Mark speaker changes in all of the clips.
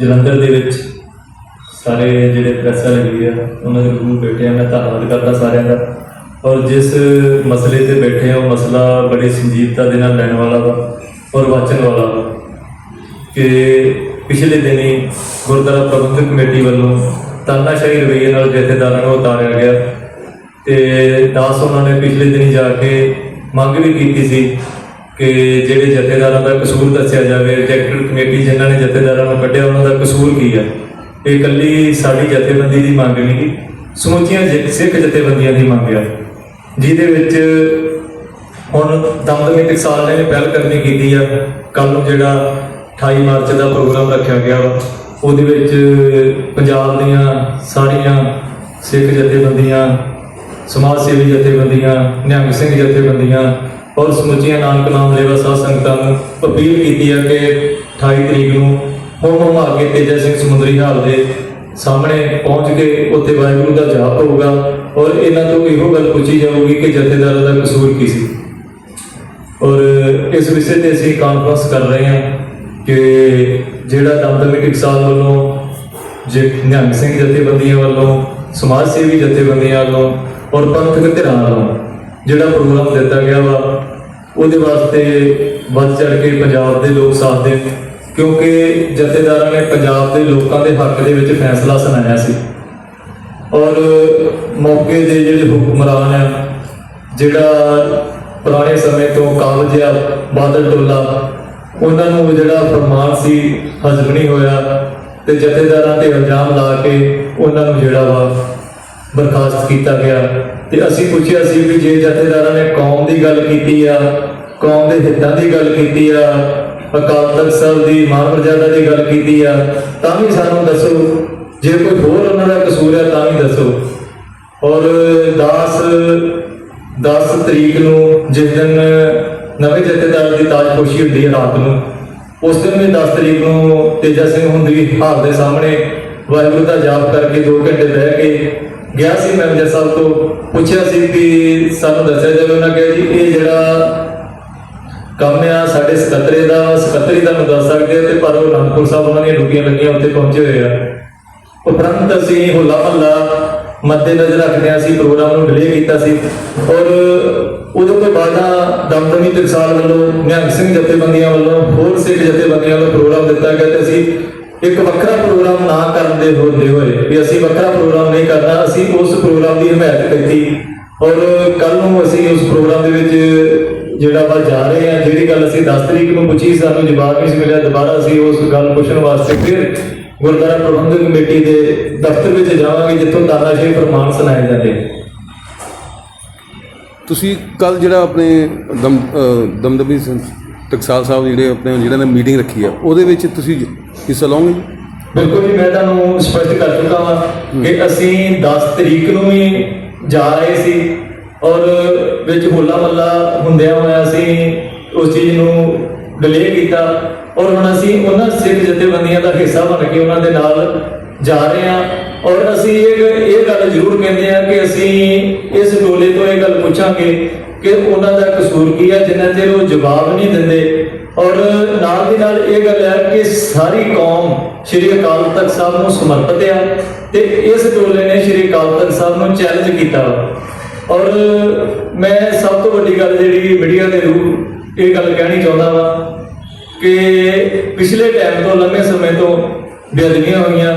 Speaker 1: ਜਲੰਧਰ ਦੇ ਵਿੱਚ ਸਾਰੇ ਜਿਹੜੇ ਪ੍ਰੈਸ ਵਾਲੇ ਵੀ ਆ, ਉਹਨਾਂ ਦੇ ਰੂਪ ਬੈਠੇ ਆ, ਮੈਂ ਧੰਨਵਾਦ ਕਰਦਾ ਸਾਰਿਆਂ ਦਾ। ਔਰ ਜਿਸ ਮਸਲੇ ਤੇ ਬੈਠੇ ਆ, ਉਹ ਮਸਲਾ ਬੜੀ ਸੰਜੀਦਤਾ ਦੇ ਨਾਲ ਲੈਣ ਵਾਲਾ ਵਾ ਔਰ ਵਾਚਣ ਵਾਲਾ ਵਾ। ਕਿ ਪਿਛਲੇ ਦਿਨੀ ਗੁਰਦੁਆਰਾ ਪ੍ਰਬੰਧਕ ਕਮੇਟੀ ਵੱਲੋਂ ਤਾਨਾਸ਼ਾਹੀ ਰਵੱਈਏ ਨਾਲ ਜਥੇਦਾਰਾਂ ਨੂੰ ਉਤਾਰਿਆ ਗਿਆ। ਤੇ ਦਾਸ ਉਹਨਾਂ ਨੇ ਪਿਛਲੇ ਦਿਨੀ ਜਾ ਕੇ ਮੰਗ ਵੀ ਕੀਤੀ ਸੀ ਕਿ ਜਿਹੜੇ ਜਥੇਦਾਰਾਂ ਦਾ ਕਸੂਰ ਦੱਸਿਆ ਜਾਵੇ ਐਗਜ਼ੈਕਟਿਵ ਕਮੇਟੀ ਜਿਨ੍ਹਾਂ ਨੇ ਜਥੇਦਾਰਾਂ ਨੂੰ ਕੱਢਿਆ, ਉਹਨਾਂ ਦਾ ਕਸੂਰ ਕੀ ਆ? ਇਹ ਇਕੱਲੀ ਸਾਡੀ ਜਥੇਬੰਦੀ ਦੀ ਮੰਗ ਨਹੀਂ ਸਮੁੱਚੀਆਂ ਜ- ਸਿੱਖ ਜਥੇਬੰਦੀਆਂ ਦੀ ਮੰਗ ਆ। ਜਿਹਦੇ ਵਿੱਚ ਹੁਣ ਦਮਦਮੀ ਟਕਸਾਲ ਨੇ ਪਹਿਲ ਕਰਨੀ ਕੀਤੀ ਆ। ਕੱਲ ਨੂੰ ਜਿਹੜਾ 28 ਮਾਰਚ ਦਾ ਪ੍ਰੋਗਰਾਮ ਰੱਖਿਆ ਗਿਆ ਉਹਦੇ ਵਿੱਚ ਪੰਜਾਬ ਦੀਆਂ ਸਾਰੀਆਂ ਸਿੱਖ ਜਥੇਬੰਦੀਆਂ, ਸਮਾਜ ਸੇਵੀ ਜਥੇਬੰਦੀਆਂ, ਨਿਹੰਗ ਸਿੰਘ ਜਥੇਬੰਦੀਆਂ ਔਰ ਸਮੁੱਚੀਆਂ ਨਾਨਕ ਨਾਮ ਲੇਵਾ ਸਾਧ ਸੰਗਤਾਂ ਨੂੰ ਅਪੀਲ ਕੀਤੀ ਹੈ ਕਿ 28 ਤਰੀਕ ਨੂੰ ਹੁਣ ਹੁਮਾ ਕੇ ਤੇਜਾ ਸਿੰਘ ਸਮੁੰਦਰੀ ਹਾਲ ਦੇ ਸਾਹਮਣੇ ਪਹੁੰਚ ਕੇ ਉੱਥੇ ਵਾਹਿਗੁਰੂ ਦਾ ਜਾਪ ਹੋਊਗਾ ਔਰ ਇਹਨਾਂ ਤੋਂ ਇਹੋ ਗੱਲ ਪੁੱਛੀ ਜਾਊਗੀ ਕਿ ਜਥੇਦਾਰਾਂ ਦਾ ਕਸੂਰ ਕੀ ਸੀ। ਔਰ ਇਸ ਵਿਸ਼ੇ ਤੇ ਅਸੀਂ ਕਾਨਫਰੰਸ ਕਰ ਰਹੇ ਹਾਂ ਕਿ ਜਿਹੜਾ ਦਮਦਮੀ ਟਕਸਾਲ ਵੱਲੋਂ ਜੇ ਨਿਹੰਗ ਸਿੰਘ ਜਥੇਬੰਦੀਆਂ ਵੱਲੋਂ, ਸਮਾਜ ਸੇਵੀ ਜਥੇਬੰਦੀਆਂ ਵੱਲੋਂ ਔਰ ਪੰਥਕ ਧਿਰਾਂ ਵੱਲੋਂ ਜਿਹੜਾ ਪ੍ਰੋਗਰਾਮ ਦਿੱਤਾ ਗਿਆ ਵਾ ਉਹਦੇ ਵਾਸਤੇ ਵੱਧ ਚੜ ਕੇ ਪੰਜਾਬ ਦੇ ਲੋਕ ਸਾਥ ਦੇਣ। ਕਿਉਂਕਿ ਜਥੇਦਾਰਾਂ ਨੇ ਪੰਜਾਬ ਦੇ ਲੋਕਾਂ ਦੇ ਹੱਕ ਦੇ ਵਿੱਚ ਫੈਸਲਾ ਸੁਣਾਇਆ ਸੀ। ਔਰ ਮੌਕੇ ਦੇ ਜਿਹੜੇ ਹੁਕਮਰਾਨ ਆ, ਜਿਹੜਾ ਪੁਰਾਣੇ ਸਮੇਂ ਤੋਂ ਕਾਬਜ ਆ, ਬਾਦਲ ਟੋਲਾ ਉਹਨਾਂ ਨੂੰ ਜਿਹੜਾ ਫਰਮਾਨ ਸੀ, ਹਜ਼ਮ ਨਹੀਂ ਹੋਇਆ ਤੇ ਜਥੇਦਾਰਾਂ ਤੇ ਇਲਜ਼ਾਮ ਲਾ ਕੇ ਉਹਨਾਂ ਨੂੰ ਜਿਹੜਾ ਵਾ ਬਰਖਾਸਤ ਕੀਤਾ ਗਿਆ। ਤੇ ਅਸੀਂ ਪੁੱਛਿਆ ਸੀ ਵੀ ਜੇ ਜਥੇਦਾਰਾਂ ਨੇ ਕੌਮ ਦੀ ਗੱਲ ਕੀਤੀ ਆ, ਕੌਮ ਦੇ ਹਿੱਤਾਂ ਦੀ ਗੱਲ ਕੀਤੀ ਆ, ਅਕਾਲ ਤਖਤ ਸਾਹਿਬ ਦੀ ਮਾਨ ਮਰਜ਼ਾਦਾ ਦੀ ਗੱਲ ਕੀਤੀ ਆ, ਤਾਂ ਵੀ ਸਾਨੂੰ ਦੱਸੋ। ਜੇ ਕੋਈ ਹੋਰ ਉਹਨਾਂ ਦਾ ਕਸੂਰ ਹੈ ਤਾਂ ਵੀ ਦੱਸੋ। ਔਰ 10 10 ਤਰੀਕ ਨੂੰ ਜਿਸ ਦਿਨ ਨਵੇਂ ਜਥੇਦਾਰ ਦੀ ਤਾਜਪੋਸ਼ੀ ਹੁੰਦੀ ਹੈ ਰਾਤ ਨੂੰ, ਉਸ ਦਿਨ ਵੀ 10 ਤਰੀਕ ਨੂੰ ਤੇਜਾ ਸਿੰਘ ਹੁੰਦੀ ਹਾਲ ਦੇ ਸਾਹਮਣੇ ਵਾਹਿਗੁਰੂ ਦਾ ਜਾਪ ਕਰਕੇ 2 ਘੰਟੇ ਬਹਿ ਕੇ ਗਿਆ ਸੀ ਮੈਨੇਜਰ ਸਾਹਿਬ ਤੋਂ, ਪੁੱਛਿਆ ਸੀ ਕਿ ਸਾਨੂੰ ਦੱਸਿਆ ਜਾਵੇ, ਉਹਨਾਂ ਕਿਹਾ ਜੀ, ਇਹ ਜਿਹੜਾ ਕੰਮ ਆ ਸਾਡੇ ਸਕੱਤਰੇ ਦਾ, ਸਕੱਤਰੀ ਤੁਹਾਨੂੰ ਦੱਸ ਸਕਦੇ ਤੇ ਪਰ ਉਹ ਅਨੰਦਪੁਰ ਸਾਹਿਬ ਉਹਨਾਂ ਦੀਆਂ ਡਿਊਟੀਆਂ ਲੱਗੀਆਂ, ਉੱਥੇ ਪਹੁੰਚੇ ਹੋਏ ਆ। ਉਪਰੰਤ ਅਸੀਂ ਹੋਲਾ ਮਹੱਲਾ ਮੱਦੇ ਨਜ਼ਰ ਰੱਖਦੇ ਹਾਂ, ਅਸੀਂ ਪ੍ਰੋਗਰਾਮ ਨੂੰ ਡਿਲੇ ਕੀਤਾ ਸੀ। ਔਰ ਉਦੋਂ ਤੋਂ ਬਾਅਦ ਦਮਦਮੀ ਟਕਸਾਲ ਵੱਲੋਂ, ਨਿਹੰਗ ਸਿੰਘ ਜਥੇਬੰਦੀਆਂ ਵੱਲੋਂ, ਹੋਰ ਸਿੱਖ ਜਥੇਬੰਦੀਆਂ ਵੱਲੋਂ ਪ੍ਰੋਗਰਾਮ ਦਿੱਤਾ ਗਿਆ ਤੇ ਅਸੀਂ ਇੱਕ ਵੱਖਰਾ ਪ੍ਰੋਗਰਾਮ ਨਾ ਕਰਨ ਦੇ ਹੁੰਦੇ ਹੋਏ ਵੀ ਅਸੀਂ ਵੱਖਰਾ ਪ੍ਰੋਗਰਾਮ ਨਹੀਂ ਕਰਨਾ, ਅਸੀਂ ਉਸ ਪ੍ਰੋਗਰਾਮ ਦੀ ਹਮਾਇਤ ਕੀਤੀ। ਔਰ ਕੱਲ ਨੂੰ ਅਸੀਂ ਉਸ ਪ੍ਰੋਗਰਾਮ ਦੇ ਵਿੱਚ ਜਿਹੜਾ ਵਾ ਜਾ ਰਹੇ ਹਾਂ, ਜਿਹੜੀ ਗੱਲ ਅਸੀਂ 10 ਤਰੀਕ ਨੂੰ ਪੁੱਛੀ, ਸਾਨੂੰ ਜਵਾਬ ਨਹੀਂ ਸੀ ਮਿਲਿਆ, ਦੁਬਾਰਾ ਅਸੀਂ ਉਸ ਗੱਲ ਪੁੱਛਣ ਵਾਸਤੇ ਫਿਰ ਗੁਰਦੁਆਰਾ ਪ੍ਰਬੰਧਕ ਕਮੇਟੀ ਦੇ ਦਫ਼ਤਰ ਵਿੱਚ ਜਾਵਾਂਗੇ, ਜਿੱਥੋਂ ਦਾਦਾ ਤਾਨਾਸ਼ਾਹੀ ਫਰਮਾਨ ਸੁਣਾਏ ਜਾਂਦੇ
Speaker 2: ਤੁਸੀਂ ਕੱਲ ਜਿਹੜਾ ਆਪਣੇ ਦਮ ਦਮਦਮੀ ਟਕਸਾਲ ਸਾਹਿਬ ਜਿਹੜੇ ਆਪਣੇ ਜਿਹੜਾ ਨੇ ਮੀਟਿੰਗ ਰੱਖੀ ਆ, ਉਹਦੇ ਵਿੱਚ ਤੁਸੀਂ ਹਿੱਸਾ ਲਓਗੇ ਜੀ
Speaker 1: ਬਿਲਕੁਲ ਜੀ ਮੈਂ ਤੁਹਾਨੂੰ ਸਪਸ਼ਟ ਕਰ ਚੁੱਕਾ ਹਾਂ। ਕਿ ਅਸੀਂ 10 ਤਰੀਕ ਨੂੰ ਵੀ ਜਾ ਰਹੇ ਸੀ ਔਰ ਵਿੱਚ ਹੋਲਾ ਮੱਲਾ ਹੁੰਦਿਆਂ ਹੋਇਆ ਅਸੀਂ ਉਸ ਚੀਜ਼ ਨੂੰ ਡਿਲੇ ਕੀਤਾ ਔਰ ਹੁਣ ਅਸੀਂ ਉਹਨਾਂ ਸਿੱਖ ਜਥੇਬੰਦੀਆਂ ਦਾ ਹਿੱਸਾ ਬਣ ਕੇ ਉਹਨਾਂ ਦੇ ਨਾਲ ਜਾ ਰਹੇ ਹਾਂ ਔਰ ਅਸੀਂ ਇਹ ਇਹ ਗੱਲ ਜ਼ਰੂਰ ਕਹਿੰਦੇ ਹਾਂ ਕਿ ਅਸੀਂ ਇਸ ਡੋਲੇ ਤੋਂ ਇਹ ਗੱਲ ਪੁੱਛਾਂਗੇ ਕਿ ਉਹਨਾਂ ਦਾ ਕਸੂਰ ਕੀ ਹੈ? ਜਿੰਨਾ ਚਿਰ ਉਹ ਜਵਾਬ ਨਹੀਂ ਦਿੰਦੇ ਔਰ ਨਾਲ ਦੀ ਨਾਲ ਇਹ ਗੱਲ ਹੈ ਕਿ ਸਾਰੀ ਕੌਮ ਸ਼੍ਰੀ ਅਕਾਲ ਤਖਤ ਸਾਹਿਬ ਨੂੰ ਸਮਰਪਿਤ ਹੈ ਤੇ ਇਸ ਟੋਲੇ ਨੇ ਸ਼੍ਰੀ ਅਕਾਲ ਤਖਤ ਸਾਹਿਬ ਨੂੰ ਚੈਲੰਜ ਕੀਤਾ ਵਾ। ਔਰ ਮੈਂ ਸਭ ਤੋਂ ਵੱਡੀ ਗੱਲ ਜਿਹੜੀ ਮੀਡੀਆ ਦੇ ਰੂਪ ਇਹ ਗੱਲ ਕਹਿਣੀ ਚਾਹੁੰਦਾ ਵਾਂ ਕਿ ਪਿਛਲੇ ਟਾਈਮ ਤੋਂ, ਲੰਮੇ ਸਮੇਂ ਤੋਂ ਬੇਅਦਬੀਆਂ ਹੋਈਆਂ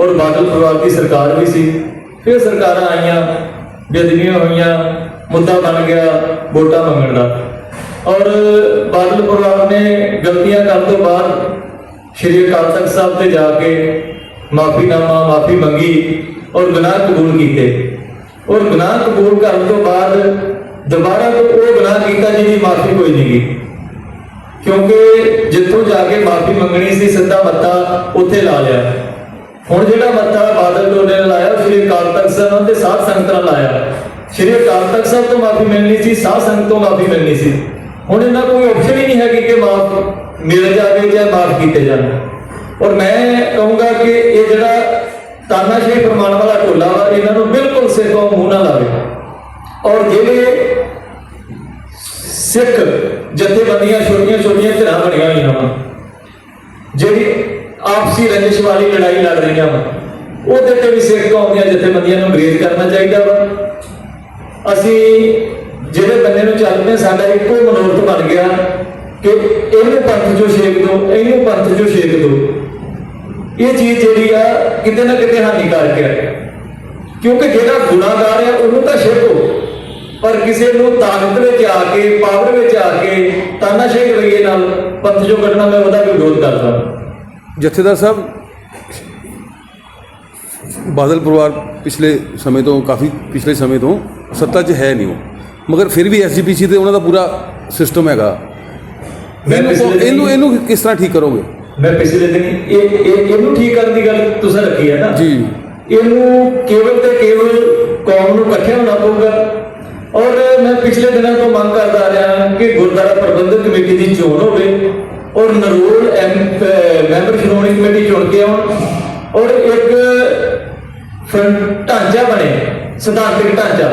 Speaker 1: ਔਰ ਬਾਦਲ ਪਰਿਵਾਰ ਦੀ ਸਰਕਾਰ ਵੀ ਸੀ ਫਿਰ ਸਰਕਾਰਾਂ ਆਈਆਂ, ਬੇਅਦਬੀਆਂ ਹੋਈਆਂ, ਮੁੱਦਾ ਬਣ ਗਿਆ ਵੋਟਾਂ ਮੰਗਣ ਦਾ ਔਰ ਬਾਦਲ ਪਰਿਵਾਰ ਨੇ ਗਲਤੀਆਂ ਕਰਨ ਤੋਂ ਬਾਅਦ ਸ਼੍ਰੀ ਅਕਾਲ ਤਖਤ ਸਾਹਿਬ ਤੇ ਜਾ ਕੇ ਮਾਫੀਨਾਮਾ ਮਾਫੀ ਮੰਗੀ ਔਰ ਗੁਨਾਹ ਕਬੂਲ ਕੀਤੇ। ਔਰ ਗੁਨਾਹ ਕਬੂਲ ਕਰਨ ਤੋਂ ਬਾਅਦ ਦੁਬਾਰਾ ਉਹ ਗੁਨਾਹ ਕੀਤਾ ਜਿਹਦੀ ਮਾਫੀ ਕੋਈ ਨਹੀਂ ਗਈ। ਕਿਉਂਕਿ ਜਿੱਥੋਂ ਜਾ ਕੇ ਮਾਫੀ ਮੰਗਣੀ ਸੀ, ਸਿੱਧਾ ਮੱਤਾ ਉੱਥੇ ਲਾ ਲਿਆ। ਹੁਣ ਜਿਹੜਾ ਮੱਤਾ ਬਾਦਲ ਟੋਲੇ ਨੇ ਲਾਇਆ, ਸ਼੍ਰੀ ਅਕਾਲ ਤਖਤ ਸਾਹਿਬ ਤੇ ਸਾਧ ਸੰਗਤ ਨਾਲ ਲਾਇਆ। ਸ਼੍ਰੀ ਅਕਾਲ ਤਖਤ ਸਾਹਿਬ ਤੋਂ ਮਾਫੀ ਮਿਲਣੀ ਸੀ, ਸਾਧ ਸੰਗਤ ਤੋਂ ਮਾਫੀ ਮਿਲਣੀ ਸੀ। ਹੁਣ ਇਹਨਾਂ ਕੋਈ ਆਪਸ਼ਨ ਹੀ ਨਹੀਂ ਹੈ ਕਿ ਮਾਫ ਮਿਲ ਜਾਵੇ ਜਾਂ ਮਾਫ ਕੀਤੇ ਜਾਣ। ਔਰ ਮੈਂ ਕਹੂੰਗਾ ਕਿ ਇਹ ਜਿਹੜਾ ਤਾਨਾਸ਼ਾਹੀ ਫਰਮਾਨ ਵਾਲਾ ਟੋਲਾ ਵਾ, ਇਹਨਾਂ ਨੂੰ ਬਿਲਕੁਲ ਸਿੱਖੋਂ ਮੂੰਹ ਨਾ ਲਾਵੇ। ਔਰ ਜਿਹੜੇ ਸਿੱਖ ਜਥੇਬੰਦੀਆਂ ਛੋਟੀਆਂ ਛੋਟੀਆਂ ਧਿਰਾਂ ਬਣੀਆਂ ਹੋਈਆਂ ਵਾ, ਜਿਹੜੀ ਆਪਸੀ ਰੰਜਿਸ਼ ਵਾਲੀ ਲੜਾਈ ਲੜ ਰਹੀਆਂ ਵਾ, ਉਹਦੇ ਤੇ ਵੀ ਸਿੱਖ ਕੌਮ ਦੀਆਂ ਜਥੇਬੰਦੀਆਂ ਨੂੰ ਅੰਗਰੇਜ਼ ਕਰਨਾ ਚਾਹੀਦਾ ਵਾ। ਅਸੀਂ ਜਿਹੜੇ ਬੰਦੇ ਨੂੰ ਚੱਲਦੇ ਹਾਂ, ਸਾਡਾ ਇੱਕੋ ਮਨੋਰਥ ਬਣ ਗਿਆ ਕਿ ਇਹਨੂੰ ਪੰਥ ਜੋ ਛੇਕ ਦੋ ਇਹਨੂੰ ਪੰਥ ਜੋ ਛੇਕ ਦੋ। ਇਹ ਚੀਜ਼ ਜਿਹੜੀ ਆ ਕਿਤੇ ਨਾ ਕਿਤੇ ਹਾਨੀਕਾਰਕ ਹੈ। ਕਿਉਂਕਿ ਜਿਹੜਾ ਗੁਨਾਹਗਾਰ ਹੈ ਉਹਨੂੰ ਤਾਂ ਛੇਕੋ। ਪਰ ਕਿਸੇ ਨੂੰ ਤਾਕਤ ਵਿੱਚ ਆ ਕੇ ਪਾਵਰ ਵਿੱਚ ਆ ਕੇ ਤਾਨਾਸ਼ਾਹੀ ਰਵਈਏ ਨਾਲ ਪੰਥ ਜੋ ਕੱਢਣਾ ਮੈਂ ਉਹਦਾ ਵਿਰੋਧ ਕਰਦਾ।
Speaker 2: ਜਥੇਦਾਰ ਸਾਹਿਬ ਬਾਦਲ ਪਰਿਵਾਰ ਪਿਛਲੇ ਸਮੇਂ ਤੋਂ ਕਾਫੀ ਪਿਛਲੇ ਸਮੇਂ ਤੋਂ ਸੱਤਾ 'ਚ ਹੈ ਨਹੀਂ ਉਹ। ਮਗਰ ਫਿਰ ਵੀ ਐਸਜੀਪੀਸੀ ਤੇ ਉਹਨਾਂ ਦਾ ਪੂਰਾ ਸਿਸਟਮ ਹੈਗਾ। ਇਹਨੂੰ ਇਹਨੂੰ ਇਹਨੂੰ ਕਿਸ ਤਰ੍ਹਾਂ ਠੀਕ ਕਰੋਗੇ?
Speaker 1: ਮੈਂ ਪਿਛਲੇ ਦਿਨ ਇਹ ਇਹ ਇਹਨੂੰ ਠੀਕ ਕਰਨ ਦੀ ਗੱਲ ਤੁਸੀਂ ਰੱਖੀ ਹੈ ਨਾ?
Speaker 2: ਜੀ।
Speaker 1: ਇਹਨੂੰ ਕੇਵਲ ਤੇ ਕੇਵਲ ਕੌਮ ਨੂੰ ਇਕੱਠੇ ਹੋਣਾ ਪਊਗਾ। ਔਰ ਮੈਂ ਪਿਛਲੇ ਦਿਨਾਂ ਤੋਂ ਮੰਗ ਕਰਦਾ ਆ ਰਿਹਾ ਕਿ ਗੁਰਦੁਆਰਾ ਪ੍ਰਬੰਧਕ ਕਮੇਟੀ ਦੀ ਚੋਣ ਹੋਵੇ ਔਰ ਨਰੋਲ ਮੈਂਬਰ ਸ਼੍ਰੋਮਣੀ ਕਮੇਟੀ ਚੁਣ ਕੇ ਆਉਣ। ਔਰ ਇੱਕ ਫਰੰਟ ਢਾਂਚਾ ਬਣੇ ਸਿਧਾਂਤਿਕ ਢਾਂਚਾ।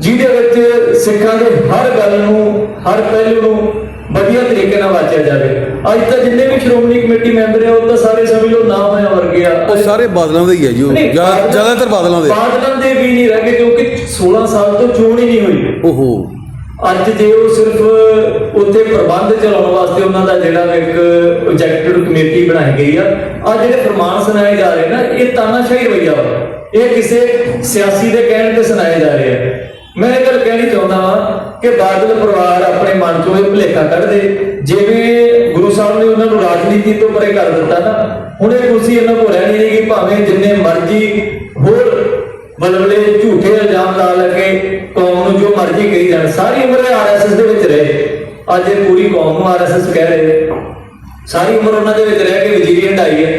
Speaker 1: ਜਿਹਦੇ ਵਿੱਚ ਸਿੱਖਾਂ ਦੇ ਹਰ ਗੱਲ ਨੂੰ ਹਰ ਪਹਿਲੂ ਨੂੰ ਵਧੀਆ ਤਰੀਕੇ ਨਾਲ ਵਾਚਿਆ ਜਾਵੇ। ਅੱਜ ਤਾਂ ਜਿੰਨੇ ਵੀ ਸ਼੍ਰੋਮਣੀ ਕਮੇਟੀ ਮੈਂਬਰ ਆ ਉਹ ਤਾਂ ਸਾਰੇ ਸਮਝ ਲਓ ਨਾਮ ਹੋਇਆ ਵਰਗੇ ਆ।
Speaker 2: ਉਹ ਸਾਰੇ ਬਾਦਲਾਂ ਦੇ ਹੀ ਹੈ ਜੀ ਉਹ।
Speaker 1: ਨਹੀਂ,
Speaker 2: ਜ਼ਿਆਦਾ-
Speaker 1: ਬਾਦਲਾਂ-
Speaker 2: ਜ਼ਿਆਦਾਤਰ ਬਾਦਲਾਂ ਦੇ।
Speaker 1: ਬਾਦਲਾਂ ਦੇ ਵੀ ਨਹੀਂ ਰਹਿ ਗਏ ਕਿਉਂਕਿ 16 ਸਾਲ ਤੋਂ ਚੋਣ ਹੀ ਨਹੀਂ ਹੋਈ।
Speaker 2: ਓਹੋ।
Speaker 1: ਅੱਜ ਜੇ ਉਹ ਸਿਰਫ ਉੱਥੇ ਪ੍ਰਬੰਧ ਚਲਾਉਣ ਵਾਸਤੇ ਉਹਨਾਂ ਦਾ ਜਿਹੜਾ ਇੱਕ ਪ੍ਰੋਜੈਕਟਡ ਕਮੇਟੀ ਬਣਾਈ ਗਈ ਆ ਆ ਜਿਹੜੇ ਫਰਮਾਨ ਸੁਣਾਏ ਜਾ ਰਹੇ ਨਾ ਇਹ ਤਾਨਾਸ਼ਾਹੀ ਰਵਈਆ ਵਾ। ਇਹ ਕਿਸੇ ਸਿਆਸੀ ਦੇ ਕਹਿਣ ਤੇ ਸੁਣਾਏ ਜਾ ਰਹੇ ਆ। ਮੈਂ ਇਹ ਗੱਲ ਕਹਿਣੀ ਚਾਹੁੰਦਾ ਵਾਂ ਕਿ ਬਾਦਲ ਪਰਿਵਾਰ ਆਪਣੇ ਮਨ ਚੋਂ ਇਹ ਭੁਲੇਖਾ ਕੱਢ ਦੇ ਜਿਵੇਂ ਗੁਰੂ ਸਾਹਿਬ ਨੇ ਉਹਨਾਂ ਨੂੰ ਰਾਜਨੀਤੀ ਤੋਂ ਪਰੇ ਕਰ ਦਿੱਤਾ ਨਾ, ਹੁਣ ਇਹ ਕੁਰਸੀ ਇਹਨਾਂ ਕੋਲ ਰਹਿਣੀ ਨਹੀਂ ਕਿ ਭਾਵੇਂ ਜਿੰਨੇ ਮਰਜ਼ੀ ਹੋਰ ਬਲਬਲੇ ਝੂਠੇ ਇਲਜ਼ਾਮ ਲਾ ਲੱਗੇ ਕੌਮ ਨੂੰ ਜੋ ਮਰਜ਼ੀ ਕਹੀ ਜਾਣ, ਸਾਰੀ ਉਮਰ ਆਰਐਸਐਸ ਦੇ ਵਿੱਚ ਰਹੇ। ਅੱਜ ਇਹ ਪੂਰੀ ਕੌਮ ਨੂੰ ਆਰਐਸਐਸ ਕਹਿ ਰਹੇ ਸਾਰੀ ਉਮਰ ਉਹਨਾਂ ਦੇ ਵਿੱਚ ਰਹਿ ਕੇ ਵਜ਼ੀਰੀ ਹੰਡਾਈ ਹੈ।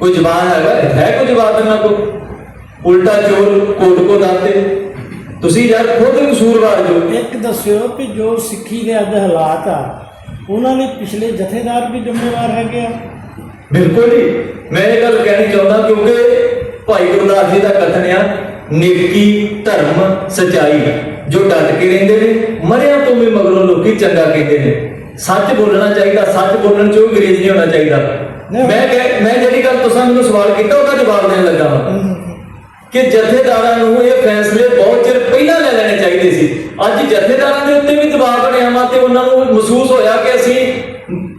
Speaker 1: ਕੋਈ ਜ਼ਬਾਨ ਹੈਗਾ, ਹੈ ਕੋਈ ਜਵਾਬ ਇਹਨਾਂ ਕੋ ਉਲਟਾ ਚੋਰ ਕੋਟ ਕੋ ਦਾਤੇ। ਤੁਸੀਂ ਯਾਰ ਖੁਦ ਕਸੂਰਵਾਰ ਜੋ
Speaker 3: ਇੱਕ ਦੱਸਿਓ ਕਿ ਜੋ ਸਿੱਖੀ ਦੇ ਅੱਜ ਹਾਲਾਤ ਆ ਉਹਨਾਂ ਲਈ ਪਿਛਲੇ ਜਥੇਦਾਰ ਵੀ ਜ਼ਿੰਮੇਵਾਰ ਹੈਗੇ ਆ।
Speaker 1: ਬਿਲਕੁਲ ਜੀ। ਮੈਂ ਇਹ ਗੱਲ ਕਹਿਣੀ ਚਾਹੁੰਦਾ ਕਿਉਂਕਿ ਭਾਈ ਗੁਰਦਾਸ ਜੀ ਦਾ ਕਥਨ ਆ ਨੇਕੀ ਧਰਮ ਸਚਾਈ ਜੋ ਡਟ ਕੇ ਰਹਿੰਦੇ ਨੇ ਮਰਿਆਂ ਤੋਂ ਵੀ ਮਗਰੋਂ ਲੋਕੀ ਚੰਗਾ ਕਹਿੰਦੇ ਨੇ। ਸੱਚ ਬੋਲਣਾ ਚਾਹੀਦਾ ਸੱਚ ਬੋਲਣ ਚ ਅੰਗਰੇਜ਼ ਨਹੀਂ ਹੋਣਾ ਚਾਹੀਦਾ। ਮੈਂ ਕਹਿ ਮੈਂ ਜਿਹੜੀ ਗੱਲ ਤੁਸੀਂ ਮੈਨੂੰ ਸਵਾਲ ਕੀਤਾ ਉਹਦਾ ਜਵਾਬ ਦੇਣ ਲੱਗਾ ਹਾਂ ਕਿ ਜਥੇਦਾਰਾਂ ਨੂੰ ਇਹ ਫੈਸਲੇ ਬਹੁਤ ਚਿਰ ਪਹਿਲਾਂ ਲੈ ਲੈਣੇ ਚਾਹੀਦੇ ਸੀ। ਅੱਜ ਜਥੇਦਾਰਾਂ ਦੇ ਉੱਤੇ ਵੀ ਦਬਾਅ ਬਣਿਆ ਵਾ ਤੇ ਉਹਨਾਂ ਨੂੰ ਮਹਿਸੂਸ ਹੋਇਆ ਕਿ ਅਸੀਂ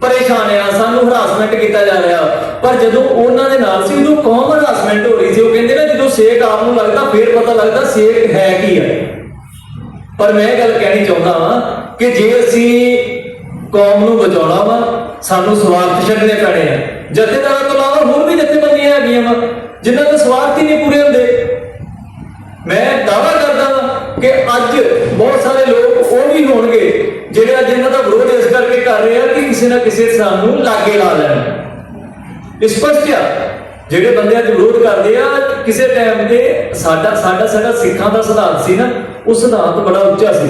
Speaker 1: ਪਰੇਸ਼ਾਨ ਆ ਸਾਨੂੰ ਹਰਾਸਮੈਂਟ ਕੀਤਾ ਜਾ ਰਿਹਾ। ਪਰ ਜਦੋਂ ਉਹਨਾਂ ਦੇ ਨਾਲ ਸੀ, ਉਦੋਂ ਕੌਮ ਹਰਾਸਮੈਂਟ ਹੋ ਰਹੀ ਸੀ? ਉਹ ਕਹਿੰਦੇ ਨਾ, ਜਦੋਂ ਸੇਕ ਆਪ ਨੂੰ ਲੱਗਦਾ, ਫੇਰ ਪਤਾ ਲੱਗਦਾ ਸੇਕ ਹੈ ਕੀ ਹੈ। ਪਰ ਮੈਂ ਇਹ ਗੱਲ ਕਹਿਣੀ ਚਾਹੁੰਦਾ ਵਾਂ ਕਿ ਜੇ ਅਸੀਂ ਕੌਮ ਨੂੰ ਬਚਾਉਣਾ ਵਾ, ਸਾਨੂੰ ਸਵਾਰਥ ਛੱਡਣੇ ਪੈਣੇ ਆ। ਜਥੇਦਾਰਾਂ ਤੋਂ ਇਲਾਵਾ ਹੋਰ ਵੀ ਜਥੇਬੰਦੀਆਂ ਹੈਗੀਆਂ ਵਾ, ਜਿਨ੍ਹਾਂ ਦੇ ਸਵਾਰਥ ਹੀ ਨਹੀਂ ਪੂਰੇ ਹੁੰਦੇ। ਮੈਂ ਦਾਅਵਾ ਕਿ ਅੱਜ ਬਹੁਤ ਸਾਰੇ ਲੋਕ ਉਹ ਵੀ ਹੋਣਗੇ ਜਿਹੜੇ ਅੱਜ ਇਹਨਾਂ ਦਾ ਵਿਰੋਧ ਇਸ ਕਰਕੇ ਕਰ ਰਹੇ ਆ ਕਿ ਕਿਸੇ ਨਾ ਕਿਸੇ ਸਾਨੂੰ ਲਾਗੇ ਲਾ ਲੈਣ। ਸਪਸ਼ਟ ਆ। ਜਿਹੜੇ ਬੰਦੇ ਅੱਜ ਵਿਰੋਧ ਕਰਦੇ ਆ, ਕਿਸੇ ਟਾਈਮ ਤੇ ਸਾਡਾ ਸਾਡਾ ਸਾਡਾ ਸਿੱਖਾਂ ਦਾ ਸਿਧਾਂਤ ਸੀ ਨਾ, ਉਹ ਸਿਧਾਂਤ ਬੜਾ ਉੱਚਾ ਸੀ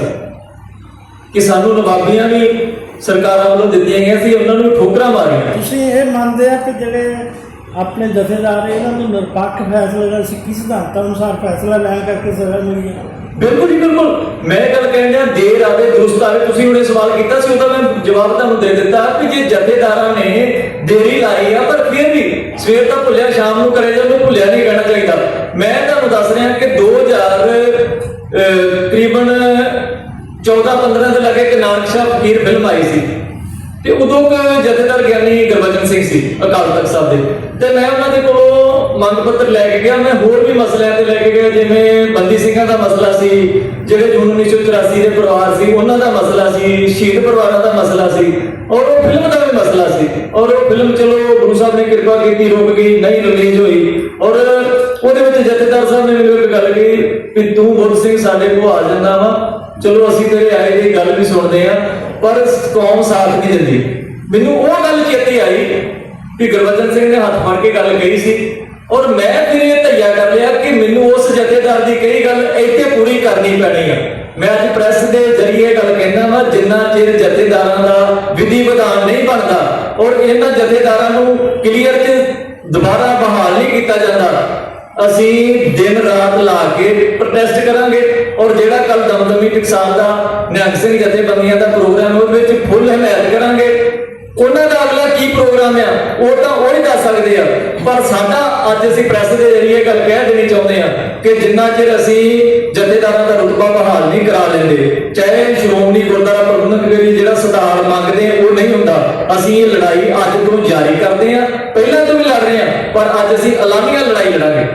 Speaker 1: ਕਿ ਸਾਨੂੰ ਨਵਾਬੀਆਂ ਵੀ ਸਰਕਾਰਾਂ ਵੱਲੋਂ ਦਿੱਤੀਆਂ ਗਈਆਂ ਸੀ, ਉਹਨਾਂ ਨੂੰ ਠੋਕਰਾਂ ਮਾਰੀਆਂ।
Speaker 3: ਤੁਸੀਂ ਇਹ ਮੰਨਦੇ ਆ ਕਿ ਜਿਹੜੇ ਆਪਣੇ ਜਥੇਦਾਰ ਇਹਨਾਂ ਨੂੰ ਨਿਰਪੱਖ ਫੈਸਲੇ ਦਾ ਸਿੱਖੀ ਸਿਧਾਂਤਾਂ ਅਨੁਸਾਰ ਫੈਸਲਾ ਲੈਣ ਕਰਕੇ ਸਜ਼ਾ ਮਿਲੀ ਹੈ?
Speaker 1: ਬਿਲਕੁਲ ਜੀ ਬਿਲਕੁਲ। ਮੈਂ ਗੱਲ ਕਹਿਣ ਡਿਆ ਦੇਰ ਆਵੇ ਦਰੁਸਤ ਆਵੇ। ਤੁਸੀਂ ਹੁਣੇ ਸਵਾਲ ਕੀਤਾ ਸੀ ਉਹਦਾ ਮੈਂ ਜਵਾਬ ਤੁਹਾਨੂੰ ਦੇ ਦਿੱਤਾ ਕਿ ਜੇ ਜਥੇਦਾਰਾਂ ਨੇ ਦੇਰੀ ਲਾਈ ਆ ਪਰ ਫਿਰ ਵੀ ਸਵੇਰ ਤਾਂ ਭੁੱਲਿਆ ਸ਼ਾਮ ਨੂੰ ਕਰੇ ਜਾਂ ਭੁੱਲਿਆ ਨਹੀਂ ਕਹਿਣਾ ਚਾਹੀਦਾ। ਮੈਂ ਤੁਹਾਨੂੰ ਦੱਸ ਰਿਹਾ ਕਿ 2000 ਅਹ, ਤਕਰੀਬਨ 14 15 ਦੇ ਲੱਗੇ ਕਿ ਨਾਨਕ ਸ਼ਾਹ ਫਕੀਰ ਫਿਲਮ ਆਈ ਸੀ। ਤੇ ਉਦੋਂ ਜਥੇਦਾਰ ਗਿਆਨੀ ਗੁਰਬਚਨ ਸਿੰਘ ਸੀ, ਅਕਾਲ ਤਖਤ ਸਾਹਿਬ ਦੇ। ਤੇ ਮੈਂ ਉਹਨਾਂ ਦੇ ਕੋਲੋਂ ਮੰਗ ਪੱਤਰ ਲੈ ਕੇ ਗਿਆ, ਮੈਂ ਹੋਰ ਵੀ ਮਸਲਿਆਂ ਤੇ ਲੈ ਕੇ ਗਿਆ, ਜਿਵੇਂ ਬੰਦੀ ਸਿੰਘਾਂ ਦਾ ਮਸਲਾ ਸੀ, ਜਿਹੜੇ ਜੂਨ 1984 ਦੇ ਪਰਿਵਾਰ ਸੀ, ਉਹਨਾਂ ਦਾ ਮਸਲਾ ਸੀ, ਸ਼ਹੀਦ ਪਰਿਵਾਰਾਂ ਦਾ ਮਸਲਾ ਸੀ, ਔਰ ਉਹ ਫਿਲਮ ਦਾ ਵੀ ਮਸਲਾ ਸੀ। ਔਰ ਉਹ ਫਿਲਮ ਚਲੋ ਗੁਰੂ ਸਾਹਿਬ ਨੇ ਕਿਰਪਾ ਕੀਤੀ, ਰੁਕ ਗਈ, ਨਹੀਂ ਰਿਲੀਜ਼ ਹੋਈ। ਔਰ ਉਹਦੇ ਵਿੱਚ ਜਥੇਦਾਰ ਸਾਹਿਬ ਨੇ ਮੈਨੂੰ ਇੱਕ ਗੱਲ ਕਹੀ ਕਿ ਤੂੰ ਗੁਰੂ ਸਿੰਘ ਸਾਡੇ ਕੋਲ ਆ ਜਾਂਦਾ ਵਾ। ਚਲੋ ਅਸੀਂ ਤੇਰੇ ਆਏ ਦੀ ਗੱਲ ਵੀ ਸੁਣਦੇ ਆ। ਪਰ ਕੌਮ ਸਾਥ ਨਹੀਂ ਦਿੰਦੀ। ਮੈਨੂੰ ਉਹ ਗੱਲ ਚੇਤੇ ਆਈ ਕਿ ਗੁਰਬਚਨ ਸਿੰਘ ਨੇ ਹੱਥ ਫੜ ਕੇ ਗੱਲ ਕਹੀ ਸੀ। ਔਰ ਮੈਂ ਫਿਰ ਇਹ ਧੱਇਆ ਕਰ ਲਿਆ ਕਿ ਮੈਨੂੰ ਉਸ ਜਥੇਦਾਰ ਦੀ ਕਹੀ ਗੱਲ ਇੱਥੇ ਪੂਰੀ ਕਰਨੀ ਪੈਣੀ ਆ। ਮੈਂ ਅੱਜ ਪ੍ਰੈਸ ਦੇ ਜ਼ਰੀਏ ਗੱਲ ਕਹਿੰਦਾ ਵਾ, ਜਿੰਨਾ ਚਿਰ ਜਥੇਦਾਰਾਂ ਦਾ ਵਿਧੀ ਵਿਧਾਨ ਨਹੀਂ ਬਣਦਾ ਔਰ ਇਹਨਾਂ ਜਥੇਦਾਰਾਂ ਨੂੰ ਕਲੀਅਰ ਚ ਦੁਬਾਰਾ ਬਹਾਲ ਨਹੀਂ ਕੀਤਾ ਜਾਂਦਾ, ਅਸੀਂ ਦਿਨ ਰਾਤ ਲਾ ਕੇ ਪ੍ਰੋਟੈਸਟ ਕਰਾਂਗੇ। ਔਰ ਜਿਹੜਾ ਕੱਲ ਦਮਦਮੀ ਟਕਸਾਲ ਦਾ ਨਿਹੰਗ ਸਿੰਘ ਜਥੇਬੰਦੀਆਂ ਦਾ ਪ੍ਰੋਗਰਾਮ ਉਹਦੇ ਵਿੱਚ ਫੁੱਲ ਹਮਾਇਤ ਕਰਾਂਗੇ। ਉਹਨਾਂ ਦਾ ਅਗਲਾ ਕੀ ਪ੍ਰੋਗਰਾਮ ਆ ਉਹ ਤਾਂ ਉਹ ਹੀ ਦੱਸ ਸਕਦੇ ਆ। ਪਰ ਸਾਡਾ ਅੱਜ ਅਸੀਂ ਪ੍ਰੈਸ ਦੇ ਜ਼ਰੀਏ ਗੱਲ ਕਹਿ ਦੇਣੀ ਚਾਹੁੰਦੇ ਆ ਕਿ ਜਿੰਨਾ ਚਿਰ ਅਸੀਂ ਜਥੇਦਾਰਾਂ ਦਾ ਰੁਤਬਾ ਬਹਾਲ ਨਹੀਂ ਕਰਾ ਲੈਂਦੇ ਚਾਹੇ ਸ਼੍ਰੋਮਣੀ ਗੁਰਦੁਆਰਾ ਪ੍ਰਬੰਧਕ ਕਮੇਟੀ ਜਿਹੜਾ ਸਦਾਰ ਮੰਗਦੇ ਉਹ ਨਹੀਂ ਹੁੰਦਾ। ਅਸੀਂ ਇਹ ਲੜਾਈ ਅੱਜ ਤੋਂ ਜਾਰੀ ਕਰਦੇ ਆ ਪਹਿਲਾਂ ਤੋਂ ਵੀ ਲੜ ਰਹੇ ਆ ਪਰ ਅੱਜ ਅਸੀਂ ਐਲਾਨੀਆਂ ਲੜਾਈ ਲੜਾਂਗੇ।